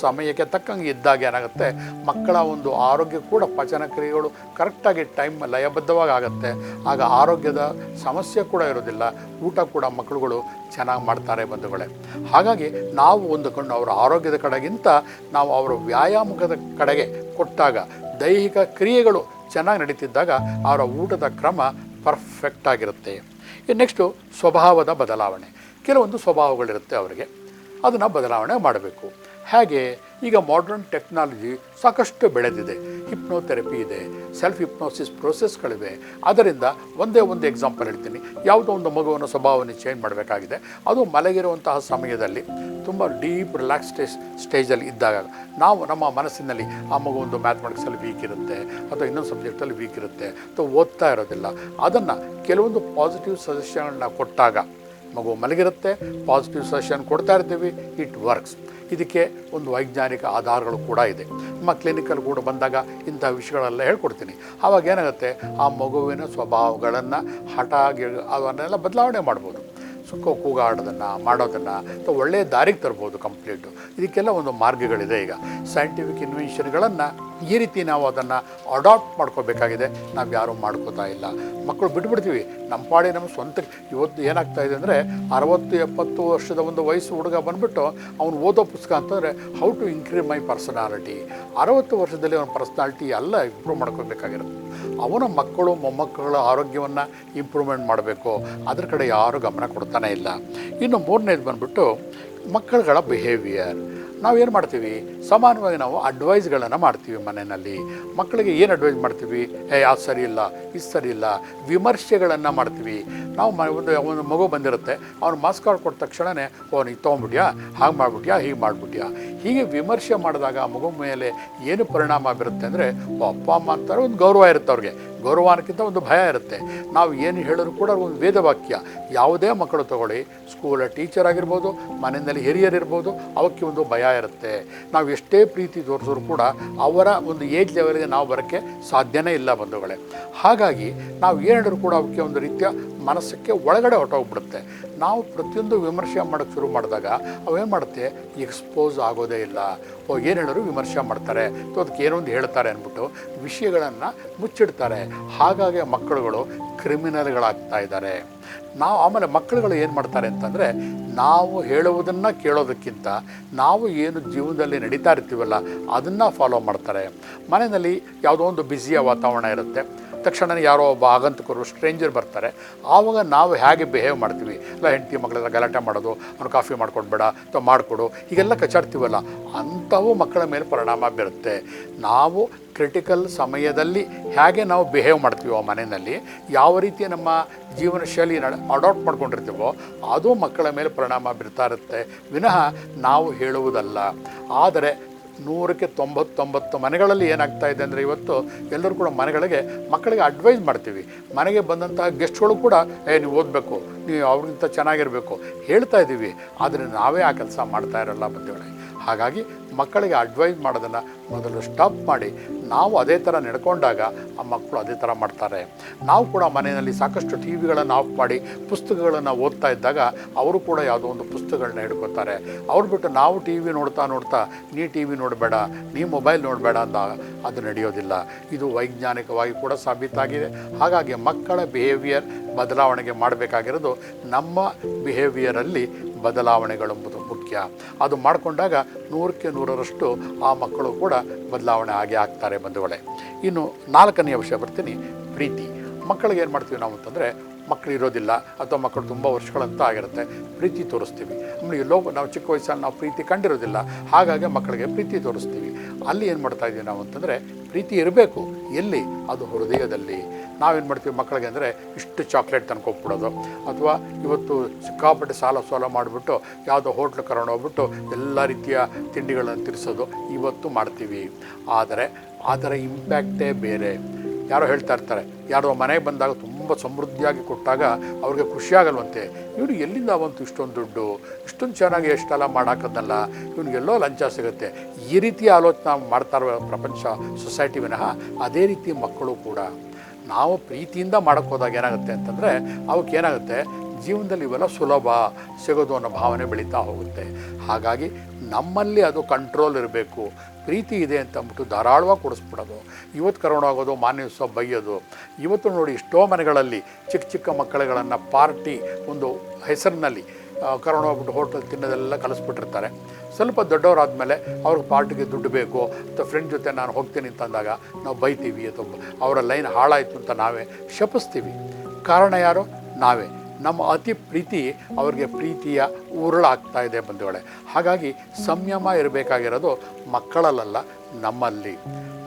ಸಮಯಕ್ಕೆ ತಕ್ಕಂಗೆ ಇದ್ದಾಗ ಏನಾಗುತ್ತೆ? ಮಕ್ಕಳ ಒಂದು ಆರೋಗ್ಯ ಕೂಡ ಪಚನ ಕ್ರಿಯೆಗಳು ಕರೆಕ್ಟಾಗಿ ಟೈಮ್ ಲಯಬದ್ಧವಾಗಿ ಆಗುತ್ತೆ. ಆಗ ಆರೋಗ್ಯದ ಸಮಸ್ಯೆ ಕೂಡ ಇರೋದಿಲ್ಲ. ಊಟ ಕೂಡ ಮಕ್ಕಳುಗಳು ಚೆನ್ನಾಗಿ ಮಾಡ್ತಾರೆ ಬಂಧುಗಳೇ. ಹಾಗಾಗಿ ನಾವು ಒಂದು ಕಣ್ಣು ಅವರ ಆರೋಗ್ಯದ ಕಡೆಗಿಂತ ನಾವು ಅವರ ವ್ಯಾಯಾಮದ ಕಡೆಗೆ ಕೊಟ್ಟಾಗ ದೈಹಿಕ ಕ್ರಿಯೆಗಳು ಚೆನ್ನಾಗಿ ನಡೀತಿದ್ದಾಗ ಅವರ ಊಟದ ಕ್ರಮ ಪರ್ಫೆಕ್ಟ್ ಆಗಿರುತ್ತೆ. ನೆಕ್ಸ್ಟು ಸ್ವಭಾವದ ಬದಲಾವಣೆ. ಕೆಲವೊಂದು ಸ್ವಭಾವಗಳಿರುತ್ತೆ ಅವರಿಗೆ. ಅದನ್ನು ಬದಲಾವಣೆ ಮಾಡಬೇಕು. ಹೇಗೆ ಈಗ ಮಾಡ್ರನ್ ಟೆಕ್ನಾಲಜಿ ಸಾಕಷ್ಟು ಬೆಳೆದಿದೆ. ಹಿಪ್ನೋಥೆರಪಿ ಇದೆ ಸೆಲ್ಫ್ ಹಿಪ್ನೋಸಿಸ್ ಪ್ರೋಸೆಸ್ಗಳಿವೆ ಅದರಿಂದ ಒಂದೇ ಒಂದು ಎಕ್ಸಾಂಪಲ್ ಹೇಳ್ತೀನಿ. ಯಾವುದೋ ಒಂದು ಮಗುವನ್ನು ಸ್ವಭಾವವನ್ನು ಚೇಂಜ್ ಮಾಡಬೇಕಾಗಿದೆ. ಅದು ಮಲಗಿರುವಂತಹ ಸಮಯದಲ್ಲಿ ತುಂಬ ಡೀಪ್ ರಿಲ್ಯಾಕ್ಸ್ ಸ್ಟೇಜ್ ಸ್ಟೇಜಲ್ಲಿ ಇದ್ದಾಗ ನಾವು ನಮ್ಮ ಮನಸ್ಸಿನಲ್ಲಿ ಆ ಮಗು ಒಂದು ಮ್ಯಾಥಮೆಟಿಕ್ಸಲ್ಲಿ ವೀಕ್ ಇರುತ್ತೆ, ಅಥವಾ ಇನ್ನೊಂದು ಸಬ್ಜೆಕ್ಟಲ್ಲಿ ವೀಕ್ ಇರುತ್ತೆ, ಅಥವಾ ಓದ್ತಾ ಇರೋದಿಲ್ಲ. ಅದನ್ನು ಕೆಲವೊಂದು ಪಾಸಿಟಿವ್ ಸಜೆಷನ್ಗಳನ್ನ ಕೊಟ್ಟಾಗ ಮಗು ಮಲಗಿರುತ್ತೆ ಪಾಸಿಟಿವ್ ಸಜೆಷನ್ ಕೊಡ್ತಾ ಇರ್ತೀವಿ ಇಟ್ ವರ್ಕ್ಸ್ ಇದಕ್ಕೆ ಒಂದು ವೈಜ್ಞಾನಿಕ ಆಧಾರಗಳು ಕೂಡ ಇದೆ. ನಮ್ಮ ಕ್ಲಿನಿಕಲ್ಲಿ ಕೂಡ ಬಂದಾಗ ಇಂಥ ವಿಷಯಗಳೆಲ್ಲ ಹೇಳ್ಕೊಡ್ತೀನಿ. ಆವಾಗ ಏನಾಗುತ್ತೆ? ಆ ಮಗುವಿನ ಸ್ವಭಾವಗಳನ್ನು ಹಠ ಅವನ್ನೆಲ್ಲ ಬದಲಾವಣೆ ಮಾಡ್ಬೋದು. ಸುಖ ಕೂಗಾಡೋದನ್ನು ಮಾಡೋದನ್ನು ಅಥವಾ ಒಳ್ಳೆಯ ದಾರಿಗೆ ತರ್ಬೋದು ಕಂಪ್ಲೀಟು ಇದಕ್ಕೆಲ್ಲ ಒಂದು ಮಾರ್ಗಗಳಿದೆ ಈಗ. ಸೈಂಟಿಫಿಕ್ ಇನ್ವೆನ್ಷನ್ಗಳನ್ನು ಈ ರೀತಿ ನಾವು ಅದನ್ನು ಅಡಾಪ್ಟ್ ಮಾಡ್ಕೋಬೇಕಾಗಿದೆ. ನಾವು ಯಾರೂ ಮಾಡ್ಕೋತಾ ಇಲ್ಲ. ಮಕ್ಕಳು ಬಿಟ್ಬಿಡ್ತೀವಿ. ನಮ್ಮ ಪಾಡಿ ನಮ್ಮ ಸ್ವಂತ ಇವತ್ತು ಏನಾಗ್ತಾ ಇದೆ ಅಂದರೆ ಅರವತ್ತು, ಎಪ್ಪತ್ತು ವರ್ಷದ ಒಂದು ವಯಸ್ಸು ಹುಡುಗ ಬಂದುಬಿಟ್ಟು ಅವನು ಓದೋ ಪುಸ್ತಕ ಅಂತಂದರೆ how to increase my personality ಅರವತ್ತು ವರ್ಷದಲ್ಲಿ ಅವನ ಪರ್ಸನಾಲಿಟಿ ಎಲ್ಲ ಇಂಪ್ರೂವ್ ಮಾಡ್ಕೋಬೇಕಾಗಿರುತ್ತೆ. ಅವನ ಮಕ್ಕಳು, ಮೊಮ್ಮಕ್ಕಳ ಆರೋಗ್ಯವನ್ನು ಇಂಪ್ರೂವ್ಮೆಂಟ್ ಮಾಡಬೇಕು. ಅದ್ರ ಕಡೆ ಯಾರೂ ಗಮನ ಕೊಡ್ತಾನೆ ಇಲ್ಲ. ಇನ್ನು ಮೂರನೇದು ಬಂದುಬಿಟ್ಟು ಮಕ್ಕಳುಗಳ ಬಿಹೇವಿಯರ್ ನಾವೇನು ಮಾಡ್ತೀವಿ? ಸಮಾನವಾಗಿ ನಾವು ಅಡ್ವೈಸ್ಗಳನ್ನು ಮಾಡ್ತೀವಿ ಮನೆಯಲ್ಲಿ. ಮಕ್ಕಳಿಗೆ ಏನು ಅಡ್ವೈಸ್ ಮಾಡ್ತೀವಿ? ಏ ಅದು ಸರಿ ಇಲ್ಲ ಇದು ಸರಿ ಇಲ್ಲ ವಿಮರ್ಶೆಗಳನ್ನು ಮಾಡ್ತೀವಿ. ನಾವು ಒಂದು ಒಂದು ಮಗು ಬಂದಿರುತ್ತೆ. ಅವ್ನು ಮಾಸ್ಕ್ ಕಾರ್ಡ್ ಕೊಟ್ಟ ತಕ್ಷಣವೇ ಓ, ನೀ ಹಾಗೆ ಮಾಡಿಬಿಟ್ಯಾ? ಹೀಗೆ ಮಾಡಿಬಿಟ್ಯಾ? ಹೀಗೆ ವಿಮರ್ಶೆ ಮಾಡಿದಾಗ ಮಗು ಮೇಲೆ ಏನು ಪರಿಣಾಮ ಬೀರುತ್ತೆ ಅಂದರೆ ಅಪ್ಪ, ಅಮ್ಮ ಅಂತಾರೆ, ಒಂದು ಗೌರವ ಇರುತ್ತೆ ಅವ್ರಿಗೆ. ಗೌರವಾನಕ್ಕಿಂತ ಒಂದು ಭಯ ಇರುತ್ತೆ. ನಾವು ಏನು ಹೇಳಿದ್ರು ಕೂಡ ಒಂದು ವೇದವಾಕ್ಯ. ಯಾವುದೇ ಮಕ್ಕಳು ತಗೊಳ್ಳಿ ಸ್ಕೂಲ ಟೀಚರ್ ಆಗಿರ್ಬೋದು ಮನೆಯಲ್ಲಿ ಹಿರಿಯರಿರ್ಬೋದು ಅವಕ್ಕೆ ಒಂದು ಭಯ ಇರುತ್ತೆ. ನಾವು ಎಷ್ಟೇ ಪ್ರೀತಿ ತೋರಿಸಿದ್ರು ಕೂಡ ಅವರ ಒಂದು ಏಜ್ ಲೆವೆಲ್ಗೆ ನಾವು ಬರೋಕ್ಕೆ ಸಾಧ್ಯನೇ ಇಲ್ಲ ಬಂಧುಗಳೇ. ಹಾಗಾಗಿ ನಾವು ಏನು ಹೇಳಿದ್ರು ಕೂಡ ಅವಕ್ಕೆ ಒಂದು ರೀತಿಯ ಮನಸ್ಸಕ್ಕೆ ಒಳಗಡೆ ಹೊಟ್ಟೋಗ್ಬಿಡುತ್ತೆ ನಾವು ಪ್ರತಿಯೊಂದು ವಿಮರ್ಶೆ ಮಾಡೋಕ್ಕೆ ಶುರು ಮಾಡಿದಾಗ ಅವೇನು ಮಾಡುತ್ತೆ? ಎಕ್ಸ್ಪೋಸ್ ಆಗೋದೇ ಇಲ್ಲ. ಓ, ಏನು ಹೇಳಿದ್ರು ವಿಮರ್ಶೆ ಮಾಡ್ತಾರೆ. ಅಥವಾ ಅದಕ್ಕೆ ಏನೊಂದು ಹೇಳ್ತಾರೆ ಅಂದ್ಬಿಟ್ಟು ವಿಷಯಗಳನ್ನು ಮುಚ್ಚಿಡ್ತಾರೆ. ಹಾಗಾಗಿ ಮಕ್ಕಳುಗಳು ಕ್ರಿಮಿನಲ್ಗಳಾಗ್ತಾ ಇದ್ದಾರೆ. ನಾವು ಆಮೇಲೆ ಮಕ್ಕಳುಗಳು ಏನು ಮಾಡ್ತಾರೆ ಅಂತಂದರೆ ನಾವು ಹೇಳುವುದನ್ನು ಕೇಳೋದಕ್ಕಿಂತ ನಾವು ಏನು ಜೀವನದಲ್ಲಿ ನಡೀತಾ ಇರ್ತೀವಲ್ಲ, ಅದನ್ನು ಫಾಲೋ ಮಾಡ್ತಾರೆ. ಮನೆಯಲ್ಲಿ ಯಾವುದೋ ಒಂದು ಬ್ಯುಸಿಯ ವಾತಾವರಣ ಇರುತ್ತೆ. ತಕ್ಷಣ ಯಾರೋ ಒಬ್ಬ ಆಗಂತಕರು ಸ್ಟ್ರೇಂಜರ್ ಬರ್ತಾರೆ. ಆವಾಗ ನಾವು ಹೇಗೆ ಬಿಹೇವ್ ಮಾಡ್ತೀವಿ? ಇಲ್ಲ, ಹೆಂಡತಿ ಮಕ್ಕಳೆಲ್ಲ ಗಲಾಟೆ ಮಾಡೋದು, ಅವ್ನು ಕಾಫಿ ಮಾಡ್ಕೊಡ್ಬೇಡ, ಅಥವಾ ಮಾಡಿಕೊಡು, ಹೀಗೆಲ್ಲ ಕಚಾಡ್ತೀವಲ್ಲ ಅಂಥವು ಮಕ್ಕಳ ಮೇಲೆ ಪರಿಣಾಮ ಬೀರುತ್ತೆ. ನಾವು ಕ್ರಿಟಿಕಲ್ ಸಮಯದಲ್ಲಿ ಹೇಗೆ ನಾವು ಬಿಹೇವ್ ಮಾಡ್ತೀವಿ ಆ ಮನೆಯಲ್ಲಿ, ಯಾವ ರೀತಿ ನಮ್ಮ ಜೀವನ ಶೈಲಿ ಅಡಾಪ್ಟ್ ಮಾಡ್ಕೊಂಡಿರ್ತೀವೋ, ಅದು ಮಕ್ಕಳ ಮೇಲೆ ಪರಿಣಾಮ ಬೀರ್ತಾ ಇರುತ್ತೆ. ವಿನಃ ನಾವು ಹೇಳುವುದಲ್ಲ. ಆದರೆ ನೂರಕ್ಕೆ ತೊಂಬತ್ತೊಂಬತ್ತು ಮನೆಗಳಲ್ಲಿ ಏನಾಗ್ತಾ ಇದೆ ಅಂದರೆ ಇವತ್ತು ಎಲ್ಲರೂ ಕೂಡ ಮನೆಗಳಿಗೆ ಮಕ್ಕಳಿಗೆ ಅಡ್ವೈಸ್ ಮಾಡ್ತೀವಿ. ಮನೆಗೆ ಬಂದಂತಹ ಗೆಸ್ಟ್ಗಳು ಕೂಡ, ಏ, ನೀವು ಓದಬೇಕು, ನೀವು ಅವ್ರಿಗಿಂತ ಚೆನ್ನಾಗಿರಬೇಕು, ಹೇಳ್ತಾ ಇದ್ದೀವಿ ಆದರೆ ನಾವೇ ಆ ಕೆಲಸ ಮಾಡ್ತಾ ಇರಲ್ಲ ಬಂಧುಗಳೇ. ಹಾಗಾಗಿ ಮಕ್ಕಳಿಗೆ ಅಡ್ವೈಸ್ ಮಾಡೋದನ್ನು ಮೊದಲು ಸ್ಟಾಪ್ ಮಾಡಿ. ನಾವು ಅದೇ ಥರ ನಡ್ಕೊಂಡಾಗ ಆ ಮಕ್ಕಳು ಅದೇ ಥರ ಮಾಡ್ತಾರೆ. ನಾವು ಕೂಡ ಮನೆಯಲ್ಲಿ ಸಾಕಷ್ಟು ಟಿ ವಿಗಳನ್ನು ಆಫ್ ಮಾಡಿ, ಪುಸ್ತಕಗಳನ್ನು ಓದ್ತಾ ಇದ್ದಾಗ ಅವರು ಕೂಡ ಯಾವುದೋ ಒಂದು ಪುಸ್ತಕಗಳನ್ನ ಹಿಡ್ಕೊತಾರೆ ಅವ್ರು ಬಿಟ್ಟು ನಾವು ಟಿ ವಿ ನೋಡ್ತಾ ನೋಡ್ತಾ, ನೀ ಟಿ ವಿ ನೋಡಬೇಡ, ನೀ ಮೊಬೈಲ್ ನೋಡಬೇಡ ಅಂತ ಅದು ನಡೆಯೋದಿಲ್ಲ. ಇದು ವೈಜ್ಞಾನಿಕವಾಗಿ ಕೂಡ ಸಾಬೀತಾಗಿದೆ. ಹಾಗಾಗಿ ಮಕ್ಕಳ ಬಿಹೇವಿಯರ್ ಬದಲಾವಣೆಗೆ ಮಾಡಬೇಕಾಗಿರೋದು ನಮ್ಮ ಬಿಹೇವಿಯರಲ್ಲಿ ಬದಲಾವಣೆಗಳೆಂಬುದು ಮುಖ್ಯ. ಅದು ಮಾಡಿಕೊಂಡಾಗ ನೂರಕ್ಕೆ ನೂರರಷ್ಟು ಆ ಮಕ್ಕಳು ಕೂಡ ಬದಲಾವಣೆ ಆಗಿ ಆಗ್ತಾರೆ ಬಂಧುಗಳೇ. ಇನ್ನು ನಾಲ್ಕನೆಯ ವಿಷಯ ಬರ್ತೀನಿ, ಪ್ರೀತಿ. ಮಕ್ಕಳಿಗೆ ಏನು ಮಾಡ್ತೀವಿ ನಾವು ಅಂತಂದರೆ ಮಕ್ಕಳು ಇರೋದಿಲ್ಲ, ಅಥವಾ ಮಕ್ಕಳು ತುಂಬ ವರ್ಷಗಳಂತ ಆಗಿರುತ್ತೆ, ಪ್ರೀತಿ ತೋರಿಸ್ತೀವಿ. ಆಮೇಲೆ ಎಲ್ಲೋ ನಾವು ಚಿಕ್ಕ ವಯಸ್ಸಲ್ಲಿ ನಾವು ಪ್ರೀತಿ ಕಂಡಿರೋದಿಲ್ಲ, ಹಾಗಾಗಿ ಮಕ್ಕಳಿಗೆ ಪ್ರೀತಿ ತೋರಿಸ್ತೀವಿ. ಅಲ್ಲಿ ಏನು ಮಾಡ್ತಾ ಇದ್ದೀವಿ ನಾವು ಅಂತಂದರೆ ಪ್ರೀತಿ ಇರಬೇಕು. ಎಲ್ಲಿ? ಅದು ಹೃದಯದಲ್ಲಿ. ನಾವೇನು ಮಾಡ್ತೀವಿ ಮಕ್ಕಳಿಗೆ ಅಂದರೆ ಇಷ್ಟು ಚಾಕ್ಲೇಟ್ ತಂದ್ಕೊಟ್ಬಿಡೋದು ಅಥವಾ ಇವತ್ತು ಸಿಕ್ಕಾಪಟ್ಟೆ ಸಾಲ ಸೋಲ ಮಾಡಿಬಿಟ್ಟು ಯಾವುದೋ ಹೋಟ್ಲು ಕರ್ಕೊಂಡು ಹೋಗ್ಬಿಟ್ಟು ಎಲ್ಲ ರೀತಿಯ ತಿಂಡಿಗಳನ್ನು ತಿರ್ಸೋದು ಇವತ್ತು ಮಾಡ್ತೀವಿ. ಆದರೆ ಅದರ ಇಂಪ್ಯಾಕ್ಟೇ ಬೇರೆ. ಯಾರೋ ಹೇಳ್ತಾ ಇರ್ತಾರೆ, ಯಾರೋ ಮನೆಗೆ ಬಂದಾಗ ತುಂಬ ಸಮೃದ್ಧಿಯಾಗಿ ಕೊಟ್ಟಾಗ ಅವ್ರಿಗೆ ಖುಷಿಯಾಗಲ್ವಂತೆ ಇವನು ಎಲ್ಲಿಂದ ಬಂತು ಇಷ್ಟೊಂದು ದುಡ್ಡು? ಇಷ್ಟೊಂದು ಚೆನ್ನಾಗಿ ಎಷ್ಟೆಲ್ಲ ಮಾಡಾಕದ್ನಲ್ಲ? ಇವನಿಗೆಲ್ಲೋ ಲಂಚ ಸಿಗುತ್ತೆ. ಈ ರೀತಿ ಆಲೋಚನೆ ಮಾಡ್ತಾ ಪ್ರಪಂಚ, ಸೊಸೈಟಿ ವಿನಃ ಅದೇ ರೀತಿ ಮಕ್ಕಳು ಕೂಡ. ನಾವು ಪ್ರೀತಿಯಿಂದ ಮಾಡೋಕ್ಕೋದಾಗ ಏನಾಗುತ್ತೆ ಅಂತಂದರೆ ಅವಕ್ಕೆ ಏನಾಗುತ್ತೆ ಜೀವನದಲ್ಲಿ ಇವೆಲ್ಲ ಸುಲಭ, ಸಿಗೋದು ಅನ್ನೋ ಭಾವನೆ ಬೆಳೀತಾ ಹೋಗುತ್ತೆ. ಹಾಗಾಗಿ ನಮ್ಮಲ್ಲಿ ಅದು ಕಂಟ್ರೋಲ್ ಇರಬೇಕು. ಪ್ರೀತಿ ಇದೆ ಅಂತ ಅಂದ್ಬಿಟ್ಟು ಧಾರಾಳವಾಗಿ ಕೊಡಿಸ್ಬಿಡೋದು. ಇವತ್ತು ಕರೋಣ ಆಗೋದು, ಮಾನ್ಯ ಉತ್ಸವ ಬೈಯೋದು. ಇವತ್ತು ನೋಡಿ ಎಷ್ಟೋ ಮನೆಗಳಲ್ಲಿ ಚಿಕ್ಕ ಚಿಕ್ಕ ಮಕ್ಕಳುಗಳನ್ನು ಪಾರ್ಟಿ ಒಂದು ಹೆಸರಿನಲ್ಲಿ ಕರೋಣ ಹೋಗ್ಬಿಟ್ಟು ಹೋಟೆಲ್ ತಿನ್ನೋದೆಲ್ಲ ಕಲಿಸ್ಬಿಟ್ಟಿರ್ತಾರೆ. ಸ್ವಲ್ಪ ದೊಡ್ಡವರಾದಮೇಲೆ ಅವ್ರಿಗೆ ಪಾರ್ಟಿಗೆ ದುಡ್ಡು ಬೇಕು, ಅಥವಾ ಫ್ರೆಂಡ್ ಜೊತೆ ನಾನು ಹೋಗ್ತೀನಿ ಅಂತಂದಾಗ ನಾವು ಬೈತೀವಿ ಅಥವಾ ಅವರ ಲೈನ್ ಹಾಳಾಯಿತು ಅಂತ ನಾವೇ ಶಪಿಸ್ತೀವಿ. ಕಾರಣ ಯಾರು? ನಾವೇ. ನಮ್ಮ ಅತಿ ಪ್ರೀತಿ ಅವ್ರಿಗೆ ಪ್ರೀತಿಯ ಉರುಳಾಗ್ತಾ ಇದೆ ಬಂಧುಗಳೇ. ಹಾಗಾಗಿ ಸಂಯಮ ಇರಬೇಕಾಗಿರೋದು ಮಕ್ಕಳಲ್ಲ ನಮ್ಮಲ್ಲಿ.